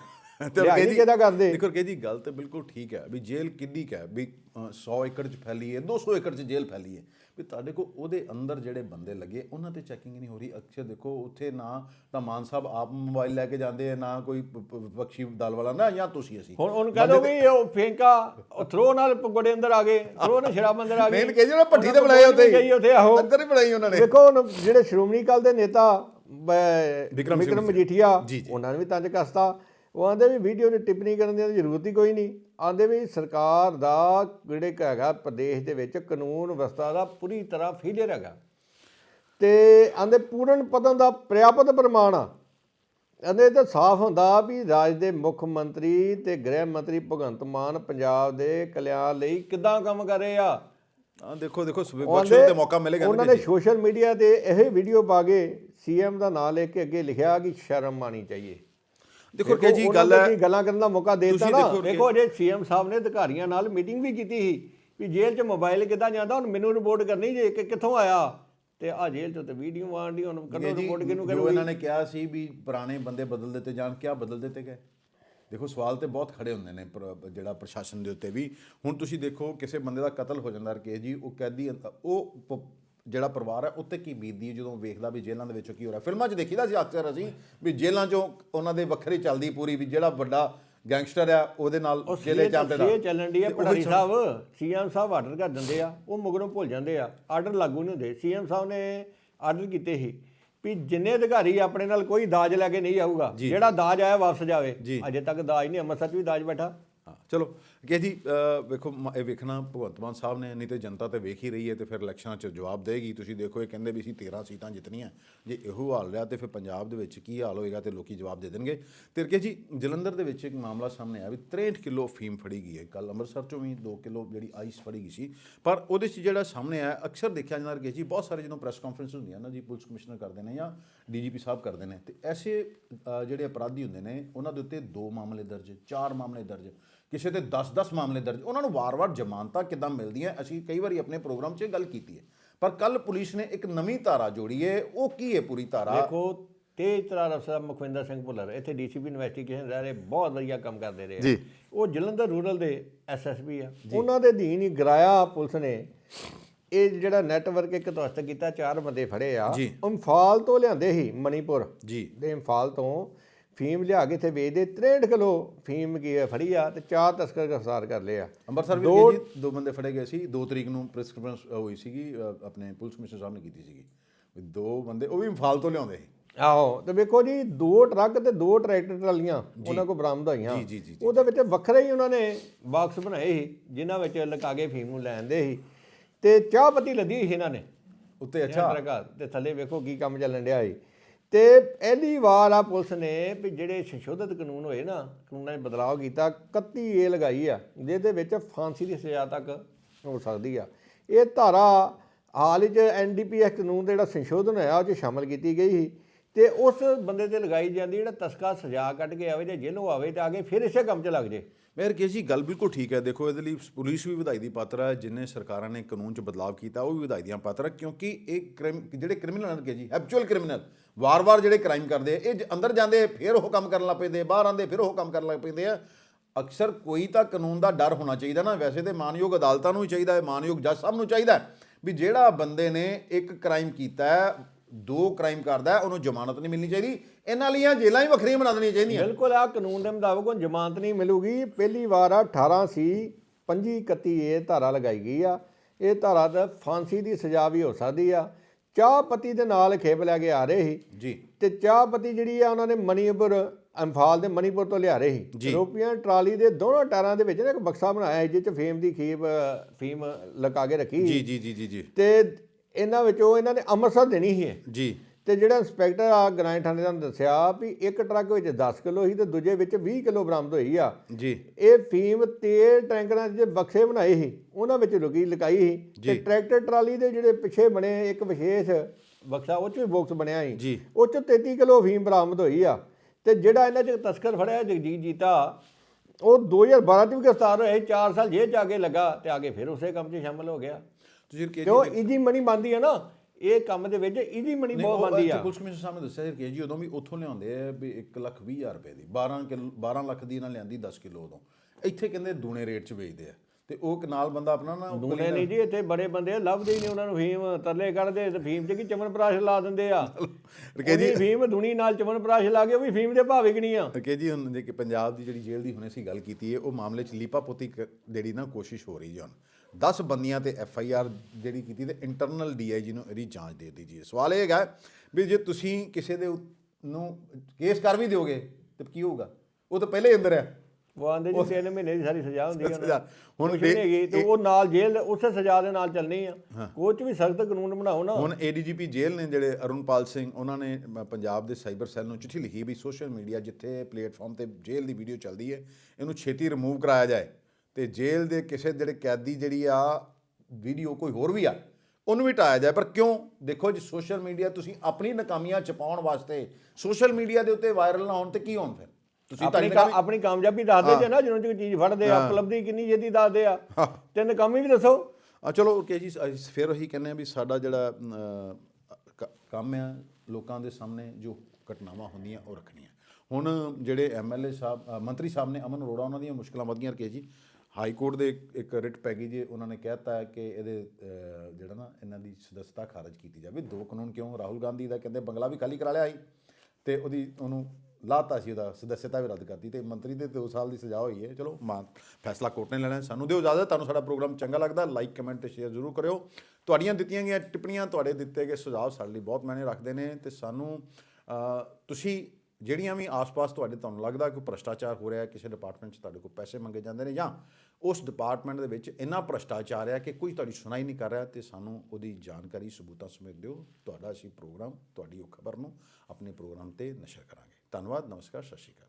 ਤੇ ਨਹੀਂ ਜੀ ਕਿਹਦਾ ਕਰਦੇ? ਦੇਖੋ ਜੀ ਗੱਲ ਤੇ ਬਿਲਕੁਲ ਠੀਕ ਹੈ ਵੀ ਜੇਲ੍ਹ ਕਿੰਨੀ ਹੈ ਵੀ ਅ, 100 ਏਕੜ ਚ ਫੈਲੀ ਹੈ 200 ਏਕੜ ਚ ਜੇਲ੍ਹ ਫੈਲੀ ਹੈ। ਵੀ ਤੁਹਾਡੇ ਕੋ ਉਹਦੇ ਅੰਦਰ ਜਿਹੜੇ ਬੰਦੇ ਲੱਗੇ ਉਹਨਾਂ ਤੇ ਚੈਕਿੰਗ ਨਹੀਂ ਹੋ ਰਹੀ। ਅਕਸਰ ਦੇਖੋ ਉੱਥੇ ਨਾ ਤਾਂ ਮਾਨ ਸਾਹਿਬ ਆਪ ਮੋਬਾਈਲ ਲੈ ਕੇ ਜਾਂਦੇ ਆ ਨਾ ਕੋਈ ਬਖਸ਼ੀ ਦਲ ਵਾਲਾ ਨਾ ਜਾਂ ਤੁਸੀਂ ਅਸੀਂ। ਹੁਣ ਉਹਨੂੰ ਕਹ ਵੀ ਉਹ ਫੇਂਕਾ ਉਹ ਥਰੋ ਨਾਲ ਪਕੌੜੇ ਅੰਦਰ ਆ ਗਏ ਥਰੋ ਨਾਲ ਸ਼ਰਾਬ ਅੰਦਰ ਆ ਗਈ। ਮੇਨ ਕਹੇ ਜਿਹੜਾ ਭੱਠੀ ਤੇ ਬਣਾਏ ਉੱਥੇ ਗਈ ਉੱਥੇ ਆਹੋ। ਅੰਦਰ ਹੀ ਬਣਾਈ ਉਹਨਾਂ ਨੇ। ਦੇਖੋ ਹੁਣ ਜਿਹੜੇ ਸ਼੍ਰੋਮਣੀ ਅਕਾਲੀ ਦੇ ਨੇਤਾ ਵਿਕਰਮ ਮਜੀਠੀਆ। ਉਹਨਾਂ ਨੇ ਵੀ ਤੰਜ ਕਸਤਾ। ਉਹ ਆਂਦੇ ਵੀ ਵੀਡੀਓ ਤੇ ਟਿੱਪਣੀ ਕਰਨ ਦੀ ਜ਼ਰੂਰਤ ਹੀ ਕੋਈ ਨਹੀਂ। ਆਂਦੇ ਵੀ ਸਰਕਾਰ ਦਾ ਜਿਹੜੇ ਹੈਗਾ ਪ੍ਰਦੇਸ਼ ਦੇ ਵਿੱਚ ਕਾਨੂੰਨ ਵਿਵਸਥਾ ਦਾ ਪੂਰੀ ਤਰ੍ਹਾਂ ਫੇਲਿਅਰ ਹੈਗਾ। ਤੇ ਆਂਦੇ ਪੂਰਨ ਪਤਨ ਦਾ ਪ੍ਰਿਆਪਤ ਪ੍ਰਮਾਣ ਆ। ਕਹਿੰਦੇ ਤਾਂ ਸਾਫ਼ ਹੁੰਦਾ ਵੀ ਰਾਜ ਦੇ ਮੁੱਖ ਮੰਤਰੀ ਤੇ ਗ੍ਰਹਿ ਮੰਤਰੀ ਭਗਵੰਤ ਮਾਨ ਪੰਜਾਬ ਦੇ ਕਲਿਆਣ ਲਈ ਕਿੱਦਾਂ ਕੰਮ ਕਰ ਰਹੇ ਆ। ਹਾਂ ਦੇਖੋ ਦੇਖੋ ਉਹ ਬਖਸ਼ੋ ਆਂਦੇ- ਤੇ ਮੌਕਾ ਮਿਲੇਗਾ ਉਹਨਾਂ ਨੇ ਸੋਸ਼ਲ ਮੀਡੀਆ ਤੇ ਇਹ ਵੀਡੀਓ ਪਾ ਕੇ ਸੀਐਮ ਦਾ ਨਾਮ ਲੈ ਕੇ ਅੱਗੇ ਲਿਖਿਆ ਕਿ ਸ਼ਰਮ ਆਣੀ ਚਾਹੀਏ। ਦੇਖੋ ਕਿ ਜੀ ਗੱਲ ਹੈ ਗੱਲਾਂ ਕਰਨ ਦਾ ਮੌਕਾ ਦੇ ਦਿੱਤਾ ਨਾ। ਦੇਖੋ ਜੇ। ਸੀਐਮ ਸਾਹਿਬ ਨੇ ਅਧਿਕਾਰੀਆਂ ਨਾਲ ਮੀਟਿੰਗ ਵੀ ਕੀਤੀ ਸੀ ਵੀ ਜੇਲ੍ਹ 'ਚ ਮੋਬਾਈਲ ਕਿੱਦਾਂ ਜਾਂਦਾ ਹੁਣ ਮੈਨੂੰ ਰਿਪੋਰਟ ਕਰਨੀ ਜੇ ਕਿ ਕਿੱਥੋਂ ਆਇਆ। ਤੇ ਆ ਜੇਲ੍ਹ 'ਚ ਤੇ ਵੀਡੀਓ ਆਣ ਦੀ ਹੁਣ ਜੀ, ਰਿਪੋਰਟ ਕਿਹਨੂੰ ਜੋ ਕਰੂਗੀ? ਇਹਨਾਂ ਨੇ ਕਿਹਾ ਸੀ ਵੀ ਪੁਰਾਣੇ ਬੰਦੇ ਬਦਲ ਦਿੱਤੇ ਜਾਣ ਕਿਆ ਬਦਲ ਦਿੱਤੇ ਗਏ? ਦੇਖੋ ਸਵਾਲ ਤੇ ਬਹੁਤ ਖੜੇ ਹੁੰਦੇ ਨੇ ਜਿਹੜਾ ਪ੍ਰਸ਼ਾਸਨ ਦੇ ਉੱਤੇ ਵੀ। ਹੁਣ ਤੁਸੀਂ ਦੇਖੋ ਕਿਸੇ ਬੰਦੇ ਦਾ ਕਤਲ ਹੋ ਜਾਂਦਾ ਰਕੇਸ਼ ਜੀ ਉਹ ਕੈਦੀ ਉਹ ਜਿਹੜਾ ਪਰਿਵਾਰ ਹੈ ਉੱਤੇ ਕੀ ਬੀਤਦੀ ਹੈ ਜਦੋਂ ਵੇਖਦਾ ਵੀ ਜੇਲ੍ਹਾਂ ਦੇ ਵਿੱਚ ਕੀ ਹੋ ਰਿਹਾ। ਫਿਲਮਾਂ 'ਚ ਦੇਖੀਦਾ ਸੀ ਅਕਸਰ ਅਸੀਂ ਵੀ ਜੇਲ੍ਹਾਂ 'ਚੋਂ ਉਹਨਾਂ ਦੇ ਵੱਖਰੀ ਚੱਲਦੀ ਪੂਰੀ ਵੀ ਜਿਹੜਾ ਵੱਡਾ ਗੈਂਗਸਟਰ ਆ ਉਹਦੇ ਨਾਲ ਜੇਲੇ ਚਾਂਪੇ ਦਾ ਇਹ ਚੱਲਣ ਦੀ ਹੈ ਪਟਾਰੀ ਸਾਹਿਬ ਸੀਐਮ ਸਾਹਿਬ ਆਰਡਰ ਕਰ ਦਿੰਦੇ ਆ ਉਹ ਮਗਰੋਂ ਭੁੱਲ ਜਾਂਦੇ ਆ ਆਰਡਰ ਲਾਗੂ ਨਹੀਂ ਹੁੰਦੇ। ਸੀਐਮ ਸਾਹਿਬ ਨੇ ਆਰਡਰ ਕੀਤੇ ਸੀ ਵੀ ਜਿੰਨੇ ਅਧਿਕਾਰੀ ਆਪਣੇ ਨਾਲ ਕੋਈ ਦਾਜ ਲੈ ਕੇ ਨਹੀਂ ਆਊਗਾ ਜਿਹੜਾ ਦਾਜ ਆਇਆ ਵਾਪਸ ਜਾਵੇ। ਅਜੇ ਤੱਕ ਦਾਜ ਨਹੀਂ ਅੰਮ੍ਰਿਤਸਰ ਵੀ ਦਾਜ ਬੈਠਾ। ਹਾਂ ਚਲੋ। ਕਿ ਜੀ ਵੇਖੋ, ਮ- ਇਹ ਵੇਖਣਾ ਭਗਵੰਤ ਮਾਨ ਸਾਹਿਬ ਨੇ, ਨਹੀਂ ਤੇ ਜਨਤਾ ਤੇ ਵੇਖ ਹੀ ਰਹੀ ਹੈ ਤੇ ਫਿਰ ਇਲੈਕਸ਼ਨਾਂ 'ਚ ਜਵਾਬ ਦੇਗੀ। ਤੁਸੀਂ ਦੇਖੋ, ਇਹ ਕਹਿੰਦੇ ਵੀ ਅਸੀਂ 13 ਸੀਟਾਂ ਜਿੱਤਣੀਆਂ। ਜੇ ਇਹੋ ਹਾਲ ਰਿਹਾ ਤੇ ਫਿਰ ਪੰਜਾਬ ਦੇ ਵਿੱਚ ਕੀ ਹਾਲ ਹੋਏਗਾ ਤੇ ਲੋਕੀ ਜਵਾਬ ਦੇ ਦੇਣਗੇ। ਤੇ ਕਿ ਜੀ, ਜਲੰਧਰ ਦੇ ਵਿੱਚ ਇੱਕ ਮਾਮਲਾ ਸਾਹਮਣੇ ਆਇਆ ਵੀ 63 ਕਿਲੋ ਫੀਮ ਫੜੀ ਗਈ ਹੈ। ਕੱਲ ਅੰਮ੍ਰਿਤਸਰ ਚੋਂ ਵੀ 2 ਕਿਲੋ ਜਿਹੜੀ ਆਈਸ ਫੜੀ ਗਈ ਸੀ। ਪਰ ਉਹਦੇ 'ਚ ਜਿਹੜਾ ਸਾਹਮਣੇ ਆਇਆ, ਅਕਸਰ ਦੇਖਿਆ ਜਾਂਦਾ ਕਿ ਜੀ, ਬਹੁਤ ਸਾਰੇ ਜਦੋਂ ਪ੍ਰੈਸ ਕਾਨਫਰੰਸ ਹੁੰਦੀਆਂ ਨਾ ਜੀ, ਪੁਲਿਸ ਕਮਿਸ਼ਨਰ ਕਰਦੇ ਨੇ ਜਾਂ ਡੀਜੀਪੀ ਸਾਹਿਬ ਕਰਦੇ ਨੇ, ਤੇ ਐਸੇ ਜਿਹੜੇ ਅਪਰਾਧੀ ਹੁੰਦੇ ਨੇ, ਉਹਨਾਂ ਦੇ ਉੱਤੇ ਦੋ ਮਾਮਲੇ ਦਰਜ, ਚਾਰ ਮਾਮਲੇ ਦਰਜ। ਕਿਸੇ ਤੇ 10-10 ਮਾਮਲੇ ਦਰਜ ਉਹਨਾਂ ਨੂੰ ਵਾਰ-ਵਾਰ ਜ਼ਮਾਨਤਾਂ ਕਿੱਦਾਂ ਮਿਲਦੀਆਂ ਅਸੀਂ ਕਈ ਵਾਰੀ ਆਪਣੇ ਪ੍ਰੋਗਰਾਮ 'ਚ ਇਹ ਗੱਲ ਕੀਤੀ ਹੈ। ਪਰ ਕੱਲ ਪੁਲਿਸ ਨੇ ਇੱਕ ਨਵੀਂ ਧਾਰਾ ਜੋੜੀ ਹੈ ਉਹ ਕੀ ਹੈ ਪੂਰੀ ਧਾਰਾ? ਦੇਖੋ ਤੇਜ ਤਰਾਰ ਅਫਸਰ ਮੁਖਵਿੰਦਰ ਸਿੰਘ ਭੁੱਲਰ ਇੱਥੇ ਡੀਸੀਪੀ ਇਨਵੈਸਟੀਗੇਸ਼ਨ ਰਹਿ ਰਹੇ ਬਹੁਤ ਵਧੀਆ ਕੰਮ ਕਰਦੇ ਰਹੇ। ਉਹ ਜਲੰਧਰ ਰੂਰਲ ਦੇ ਐਸਐਸਪੀ ਆ। ਉਹਨਾਂ ਦੇ ਅਧੀਨ ਹੀ ਗਰਾਇਆ ਪੁਲਿਸ ਨੇ ਇਹ ਜਿਹੜਾ ਨੈਟਵਰਕ ਇੱਕ ਤਵਸਤ ਕੀਤਾ ਚਾਰ ਬੰਦੇ ਫੜੇ ਆ। ਇੰਫਾਲ ਤੋਂ ਲਿਆਂਦੇ ਸੀ ਮਣੀਪੁਰ ਜੀ। ਦੇ ਇੰਫਾਲ ਤੋਂ ਫੀਮ ਲਿਆ ਕੇ ਇੱਥੇ ਵੇਚਦੇ 63 ਕਿਲੋ ਫੀਮ ਕੀ ਆ ਫੜੀ ਆ ਤੇ ਚਾਰ ਤਸਕਰ ਗ੍ਰਿਫਤਾਰ ਕਰ ਲਏ ਆ। ਅੰਮ੍ਰਿਤਸਰ ਵੀ ਦੋ- ਦੋ ਬੰਦੇ ਫੜੇ ਗਏ ਸੀ 2 ਤਰੀਕ ਨੂੰ ਪ੍ਰੈਸਕ੍ਰਿਪਸ਼ਨ ਹੋਈ ਸੀਗੀ ਆਪਣੇ ਪੁਲਿਸ ਕਮਿਸ਼ਨਰ ਸਾਹਿਬ ਨੇ ਕੀਤੀ ਸੀਗੀ। ਦੋ ਬੰਦੇ ਉਹ ਵੀ ਇੰਫਾਲ ਤੋਂ ਲਿਆਉਂਦੇ ਸੀ। ਆਹੋ ਤੇ ਵੇਖੋ ਜੀ ਦੋ ਟਰੱਕ ਤੇ ਦੋ ਟਰੈਕਟਰ ਟਰਾਲੀਆਂ ਉਹਨਾਂ ਕੋਲ ਬਰਾਮਦ ਹੋਈਆਂ। ਉਹਦੇ ਵਿੱਚ ਵੱਖਰੇ ਹੀ ਉਹਨਾਂ ਨੇ ਬਾਕਸ ਬਣਾਏ ਸੀ ਜਿਨ੍ਹਾਂ ਵਿੱਚ ਲਗਾ ਕੇ ਫੀਮ ਨੂੰ ਲੈਂਦੇ ਸੀ। ਤੇ ਚਾਹ ਪੱਤੀ ਲੱਦੀ ਸੀ ਇਹਨਾਂ ਨੇ। ਉੱਤੇ ਅੱਛਾ। ਤੇ ਥੱਲੇ ਵੇਖੋ ਕੀ ਕੰਮ ਚੱਲਣ ਡਿਆ ਸੀ। ਤੇ ਪਹਿਲੀ ਵਾਰ ਆ ਪੁਲਿਸ ਨੇ ਵੀ ਜਿਹੜੇ ਸੰਸ਼ੋਧਿਤ ਕਾਨੂੰਨ ਹੋਏ ਨਾ, ਕਾਨੂੰਨਾਂ 'ਚ ਬਦਲਾਅ ਕੀਤਾ 31 ਏ ਲਗਾਈ ਆ, ਜਿਹਦੇ ਵਿੱਚ ਫਾਂਸੀ ਦੀ ਸਜ਼ਾ ਤੱਕ ਹੋ ਸਕਦੀ ਆ। ਇਹ ਧਾਰਾ ਹਾਲ ਹੀ 'ਚ ਐਨਡੀਪੀਐਸ ਕਾਨੂੰਨ ਦਾ ਜਿਹੜਾ ਸੰਸ਼ੋਧਨ ਹੋਇਆ, ਉਹ 'ਚ ਸ਼ਾਮਲ ਕੀਤੀ ਗਈ ਸੀ ਤੇ ਉਸ ਬੰਦੇ ਤੇ ਲਗਾਈ ਜਾਂਦੀ, ਜਿਹੜਾ ਤਸਕਾ ਸਜ਼ਾ ਕੱਟ ਕੇ ਆਵੇ ਜਾਂ ਜੇਲ੍ਹੋਂ ਆਵੇ ਤੇ ਆ ਕੇ ਫਿਰ ਇਸੇ ਕੰਮ 'ਚ ਲੱਗ ਜੇ। ਮੇਰ ਕੇ ਜੀ ਗੱਲ ਬਿਲਕੁਲ ਠੀਕ ਹੈ। ਦੇਖੋ ਇਹਦੇ ਲਈ ਪੁਲਿਸ ਵੀ ਵਧਾਈ ਦੀ ਪਾਤਰ ਹੈ। ਜਿਨੇ ਸਰਕਾਰਾਂ ਨੇ ਕਾਨੂੰਨ 'ਚ ਬਦਲਾਅ ਕੀਤਾ ਉਹ ਵੀ ਵਧਾਈ ਦੀਆਂ ਪਾਤਰ ਹੈ। ਕਿਉਂਕਿ ਇਹ ਕ੍ਰਿਮ ਜਿਹੜੇ ਕ੍ਰਿਮੀਨਲ ਹਨ ਜੀ ਐਕਚੁਅਲ ਕ੍ਰਿਮੀਨਲ ਵਾਰ-ਵਾਰ ਜਿਹੜੇ ਕ੍ਰਾਈਮ ਕਰਦੇ ਆ ਇਹ ਜ- ਅੰਦਰ ਜਾਂਦੇ ਫਿਰ ਉਹ ਕੰਮ ਕਰਨ ਲੱਗ ਪੈਂਦੇ ਆ, ਬਾਹਰ ਆਉਂਦੇ ਫਿਰ ਉਹ ਕੰਮ ਕਰਨ ਲੱਗ ਪੈਂਦੇ ਆ। ਅਕਸਰ ਕੋਈ ਤਾਂ ਕਾਨੂੰਨ ਦਾ ਡਰ ਹੋਣਾ ਚਾਹੀਦਾ ਨਾ। ਵੈਸੇ ਤੇ ਮਾਨਯੋਗ ਅਦਾਲਤਾਂ ਨੂੰ ਹੀ ਚਾਹੀਦਾ ਹੈ ਮਾਨਯੋਗ ਜੱਜ ਸਾਹਿਬ ਨੂੰ ਚਾਹੀਦਾ ਵੀ ਜਿਹੜਾ ਬੰਦੇ ਨੇ ਇੱਕ ਕ੍ਰਾਈਮ ਕੀਤਾ ਹੈ ਦੋ ਕ੍ਰਾਈਮ ਕਰਦਾ ਉਹਨੂੰ ਜ਼ਮਾਨਤ ਨਹੀਂ ਮਿਲਣੀ ਚਾਹੀਦੀ। ਇਹਨਾਂ ਲਈਆਂ ਜੇਲ੍ਹਾਂ ਹੀ ਵੱਖਰੀਆਂ ਬਣਾ ਦੇਣੀਆਂ ਚਾਹੀਦੀਆਂ। ਬਿਲਕੁਲ ਆ ਕਾਨੂੰਨ ਦੇ ਮੁਤਾਬਕ ਹੁਣ ਜ਼ਮਾਨਤ ਨਹੀਂ ਮਿਲੂਗੀ। ਪਹਿਲੀ ਵਾਰ ਆ 18 ਸੀ 25 31 ਇਹ ਧਾਰਾ ਲਗਾਈ ਗਈ ਆ। ਇਹ ਧਾਰਾ ਦਾ ਫਾਂਸੀ ਦੀ ਸਜ਼ਾ ਵੀ ਹੋ ਸਕਦੀ ਆ। ਚਾਹ ਪੱਤੀ ਦੇ ਨਾਲ ਖੇਪ ਲੈ ਕੇ ਆ ਰਹੇ ਸੀ। ਜੀ। ਤੇ ਚਾਹ ਪੱਤੀ ਜਿਹੜੀ ਆ ਉਹਨਾਂ ਨੇ ਮਣੀਪੁਰ ਅੰਫਾਲ ਦੇ ਮਣੀਪੁਰ ਤੋਂ ਲਿਆ ਰਹੇ ਸੀ। ਯੂਰੋਪੀਅਨ ਟਰਾਲੀ ਦੇ ਦੋਨੋਂ ਟਾਇਰਾਂ ਦੇ ਵਿੱਚ ਨਾ ਇੱਕ ਬਕਸਾ ਬਣਾਇਆ ਜਿਸ ਚ ਫੇਮ ਦੀ ਖੀਪ ਫੀਮ ਲਗਾ ਕੇ ਰੱਖੀ ਜੀ ਜੀ ਜੀ ਜੀ ਤੇ ਇਹਨਾਂ ਵਿੱਚੋਂ ਇਹਨਾਂ ਨੇ ਅੰਮ੍ਰਿਤਸਰ ਦੇਣੀ ਸੀ ਜੀ। ਤੇ ਜਿਹੜਾ ਇੰਸਪੈਕਟਰ ਆ ਗ੍ਰਾਂਈ ਥਾਣੇ ਦਾ ਦੱਸਿਆ ਵੀ ਇੱਕ ਟਰੱਕ ਵਿੱਚ 10 ਕਿਲੋ ਸੀ ਤੇ ਦੂਜੇ ਵਿੱਚ 20 ਕਿਲੋ ਬਰਾਮਦ ਹੋਈ ਆ। ਜੀ। ਇਹ ਫੀਮ ਤੇਲ ਟੈਂਕਰਾਂ 'ਚ ਜੇ ਬਕਸੇ ਬਣਾਏ ਸੀ ਉਹਨਾਂ ਵਿੱਚ ਲੁਕੀ ਲੁਕਾਈ ਸੀ ਤੇ ਟਰੈਕਟਰ ਟਰਾਲੀ ਦੇ ਜਿਹੜੇ ਪਿੱਛੇ ਬਣੇ ਇੱਕ ਵਿਸ਼ੇਸ਼ ਬਕਸਾ ਉਹ 'ਚ ਵੀ ਬਾਕਸ ਬਣਿਆ ਸੀ। ਜੀ। ਉਹ 'ਚ 33 ਕਿਲੋ ਫੀਮ ਬਰਾਮਦ ਹੋਈ ਆ ਤੇ ਜਿਹੜਾ ਇਹਨਾਂ 'ਚ ਤਸਕਰ ਫੜਿਆ ਜਗਜੀਤ ਜੀਤਾ ਉਹ 2012 ਚ ਵੀ ਗ੍ਰਿਫਤਾਰ ਹੋਇਆ 4 ਸਾਲ ਜੇਲ੍ਹ 'ਚ ਆ ਕੇ ਲੱਗਾ ਤੇ ਆ ਕੇ ਫਿਰ ਉਸੇ ਕੰਮ 'ਚ ਸ਼ਾਮਲ ਹੋ ਗਿਆ। ਤੁਸੀਂ ਰਕੇਸ਼ ਕਿਉਂ ਈਜੀ ਮਨੀ ਬਣਦੀ ਆ ਨਾ ਇਹ ਕੰਮ ਦੇ ਵਿੱਚ ਈਜੀ ਮਨੀ ਬਹੁਤ ਬਣਦੀ ਆ। ਪੁਲਿਸ ਕਮਿਸ਼ਨਰ ਸਾਹਿਬ ਨੇ ਦੱਸਿਆ ਰਕੇਸ਼ ਜੀ ਉਦੋਂ ਵੀ ਉੱਥੋਂ ਲਿਆਉਂਦੇ ਆ ਵੀ 1 ਲੱਖ 20 ਹਜ਼ਾਰ ਰੁਪਏ ਦੀ 12 ਕਿਲੋ 12 ਲੱਖ ਦੀ ਇਹਨਾਂ ਲਿਆਂਦੀ 10 ਕਿਲੋ ਉਦੋਂ। ਇੱਥੇ ਕਹਿੰਦੇ ਦੂਣੇ ਰੇਟ 'ਚ ਵੇਚਦੇ ਆ। ਤੇ ਉਹ ਨਾਲ ਬੰਦਾ ਆਪਣਾ ਨਾ ਦੂਨੇ ਨਹੀਂ ਜੀ ਇੱਥੇ ਬੜੇ ਬੰਦੇ ਆ, ਲੱਭਦੇ ਹੀ ਨਹੀਂ ਉਹਨਾਂ ਨੂੰ ਫੀਮ ਤਰਲੇ ਕੱਢਦੇ ਤੇ ਫੀਮ 'ਚ ਕੀ ਚਮਨਪ੍ਰਾਸ਼ ਲਾ ਦਿੰਦੇ ਆ? ਰਕੇਸ਼ ਜੀ ਫੀਮ ਦੁਨੀ ਨਾਲ ਚਮਨਪ੍ਰਾਸ਼ ਲਾ ਕੇ ਉਹ ਵੀ ਫੀਮ ਦੇ ਭਾਅ ਵਿਕਣੀ ਆ। ਰਕੇਸ਼ ਜੀ ਹੁਣ ਜੇ ਕਿ ਪੰਜਾਬ ਦੀ ਜਿਹੜੀ ਜੇਲ੍ਹ ਦੀ ਹੁਣੇ ਅਸੀਂ ਗੱਲ ਕੀਤੀ ਹੈ ਉਹ ਮਾਮਲੇ 'ਚ ਲੀਪਾ ਪੋਤੀ ਕ- ਜਿਹੜੀ ਨਾ ਕੋਸ਼ਿਸ਼ ਹੋ ਰਹੀ ਹੈ ਹੁਣ। 10 ਬੰਦੀਆਂ ਤੇ ਐਫ ਆਈ ਆਰ ਜਿਹੜੀ ਕੀਤੀ ਤੇ ਇੰਟਰਨਲ ਡੀਆਈਜੀ ਨੂੰ ਇਹਦੀ ਜਾਂਚ ਦੇ ਦਿੱਤੀ ਜੀ। ਸਵਾਲ ਇਹ ਹੈਗਾ ਵੀ ਜੇ ਤੁਸੀਂ ਕਿਸੇ ਦੇ ਨੂੰ ਕੇਸ ਕਰ ਵੀ ਦਿਓਗੇ ਤੇ ਕੀ ਹੋਊਗਾ? ਉਹ ਤਾਂ ਪਹਿਲੇ ਹੀ ਅੰਦਰ ਹੈ। ਉਹ ਆਂਦੇ ਜੀ ਤਿੰਨ ਮਹੀਨੇ ਦੀ ਸਾਰੀ ਸਜ਼ਾ ਹੁੰਦੀ ਸਜ਼ਾ। ਹੁਣ ਹੈਗੀ ਤੇ ਉਹ ਨਾਲ ਜੇਲ੍ਹ ਉਸੇ ਸਜ਼ਾ ਦੇ ਨਾਲ ਚੱਲਣੀ ਆ। ਉਹ 'ਚ ਵੀ ਸਖਤ ਕਾਨੂੰਨ ਬਣਾਓ ਨਾ। ਹੁਣ ਏਡੀਜੀਪੀ ਜੇਲ੍ਹ ਨੇ ਜਿਹੜੇ ਅਰੁਣਪਾਲ ਸਿੰਘ ਉਹਨਾਂ ਨੇ ਪੰਜਾਬ ਦੇ ਸਾਈਬਰ ਸੈੱਲ ਨੂੰ ਚਿੱਠੀ ਲਿਖੀ ਵੀ ਸੋਸ਼ਲ ਮੀਡੀਆ ਜਿੱਥੇ ਪਲੇਟਫਾਰਮ ਤੇ ਜੇਲ੍ਹ ਦੀ ਵੀਡੀਓ ਚੱਲਦੀ ਹੈ ਇਹਨੂੰ ਛੇਤੀ ਰਿਮੂਵ ਕਰਾਇਆ ਜਾਏ। ਤੇ ਜੇਲ੍ਹ ਦੇ ਕਿਸੇ ਜਿਹੜੇ ਕੈਦੀ ਜਿਹੜੀ ਆ ਵੀਡੀਓ ਕੋਈ ਹੋਰ ਵੀ ਆ ਉਹਨੂੰ ਵੀ ਟਾਇਆ ਜਾਏ। ਪਰ ਕਿਉਂ? ਦੇਖੋ ਜੀ ਸੋਸ਼ਲ ਮੀਡੀਆ ਤੁਸੀਂ ਆਪਣੀ ਨਕਾਮੀਆਂ ਛਪਾਉਣ ਵਾਸਤੇ ਸੋਸ਼ਲ ਮੀਡੀਆ ਦੇ ਉੱਤੇ ਵਾਇਰਲ ਨਾ ਹੋਣ ਤੇ ਕੀ ਹੋਣ ਫਿਰ? ਤੁਸੀਂ ਆਪਣੀ ਆਪਣੀ ਕਾਮਯਾਬੀ ਦੱਸਦੇ ਜੇ ਨਾ ਜਦੋਂ ਤੱਕ ਚੀਜ਼ ਫੜਦੇ ਆ ਉਪਲਬਧੀ ਕਿੰਨੀ ਜੇਦੀ ਦੱਸਦੇ ਆ। ਤੇ ਨਕਾਮੀ ਵੀ ਦੱਸੋ। ਆ ਚਲੋ ਓਕੇ ਜੀ ਫਿਰ ਉਹੀ ਕਹਿੰਦੇ ਆ ਵੀ ਸਾਡਾ ਜਿਹੜਾ ਕੰਮ ਆ ਲੋਕਾਂ ਦੇ ਸਾਹਮਣੇ ਜੋ ਘਟਨਾਵਾਂ ਹੁੰਦੀਆਂ ਉਹ ਰੱਖਣੀਆਂ। ਹੁਣ ਜਿਹੜੇ ਐਮਐਲਏ ਸਾਹਿਬ ਮੰਤਰੀ ਸਾਹਿਬ ਨੇ ਅਮਨ ਅਰੋੜਾ ਉਹਨਾਂ ਦੀਆਂ ਮੁਸ਼ਕਲਾਂ ਵਧੀਆਂ ਰਕੇ ਜੀ। ਹਾਈ ਕੋਰਟ ਦੇ ਇੱਕ- ਰਿਟ ਪੈ ਗਈ ਜੇ। ਉਹਨਾਂ ਨੇ ਕਹਿਤਾ ਹੈ ਕਿ ਇਹਦੇ ਜਿਹੜਾ ਨਾ, ਇਹਨਾਂ ਦੀ ਸਦਸਤਾ ਖਾਰਜ ਕੀਤੀ ਜਾਵੇ। ਦੋ ਕਾਨੂੰਨ ਕਿਉਂ? ਰਾਹੁਲ ਗਾਂਧੀ ਦਾ ਕਹਿੰਦੇ ਬੰਗਲਾ ਵੀ ਖਾਲੀ ਕਰਾ ਲਿਆ ਸੀ ਤੇ ਉਹਦੀ ਉਹਨੂੰ ਲਾਤਾ ਸੀ ਉਹਦਾ ਸਦੱਸਤਾ ਵੀ ਰੱਦ ਕਰਤੀ ਤੇ ਮੰਤਰੀ ਦੇ 2 ਸਾਲ ਦੀ ਸਜ਼ਾ ਹੋਈ ਹੈ। ਚਲੋ ਮਾਨ ਫੈਸਲਾ ਕੋਰਟ ਨੇ ਲੈਣਾ ਸਾਨੂੰ ਦਿਓ ਇਜਾਜ਼ਤ, ਤੁਹਾਨੂੰ ਸਾਡਾ ਪ੍ਰੋਗਰਾਮ ਚੰਗਾ ਲੱਗਦਾ ਲਾਈਕ ਕਮੈਂਟ ਤੇ ਸ਼ੇਅਰ ਜ਼ਰੂਰ ਕਰਿਓ। ਤੁਹਾਡੀਆਂ ਦਿੱਤੀਆਂ ਗਈਆਂ ਟਿੱਪਣੀਆਂ, ਤੁਹਾਡੇ ਦਿੱਤੇ ਗਏ ਸੁਝਾਅ ਸਾਡੇ ਲਈ ਬਹੁਤ ਮਾਇਨੇ ਰੱਖਦੇ ਨੇ ਤੇ ਸਾਨੂੰ ਤੁਸੀਂ ਜਿਹੜੀਆਂ ਵੀ ਆਸ-ਪਾਸ ਤੁਹਾਡੇ ਤੁਹਾਨੂੰ ਲੱਗਦਾ ਕਿ ਭ੍ਰਸ਼ਟਾਚਾਰ ਹੋ ਰਿਹਾ ਕਿਸੇ ਡਿਪਾਰਟਮੈਂਟ 'ਚ ਤੁਹਾਡੇ ਕੋਲ ਪੈਸੇ ਮੰਗੇ ਜਾਂਦੇ ਨੇ ਜਾਂ ਉਸ ਡਿਪਾਰਟਮੈਂਟ ਦੇ ਵਿੱਚ ਇੰਨਾ ਭ੍ਰਸ਼ਟਾਚਾਰ ਹੈ ਕਿ ਕੋਈ ਤੁਹਾਡੀ ਸੁਣਾਈ ਨਹੀਂ ਕਰ ਰਿਹਾ ਤੇ ਸਾਨੂੰ ਉਹਦੀ ਜਾਣਕਾਰੀ, ਸਬੂਤਾਂ ਸਮੇਤ ਦਿਓ। ਤੁਹਾਡਾ ਅਸੀਂ ਪ੍ਰੋਗਰਾਮ, ਤੁਹਾਡੀ ਉਹ ਖਬਰ ਨੂੰ ਆਪਣੇ ਪ੍ਰੋਗਰਾਮ ਤੇ ਨਸ਼ਰ ਕਰਾਂਗੇ। ਧੰਨਵਾਦ, ਨਮਸਕਾਰ, ਸਤਿ ਸ਼੍ਰੀ ਅਕਾਲ।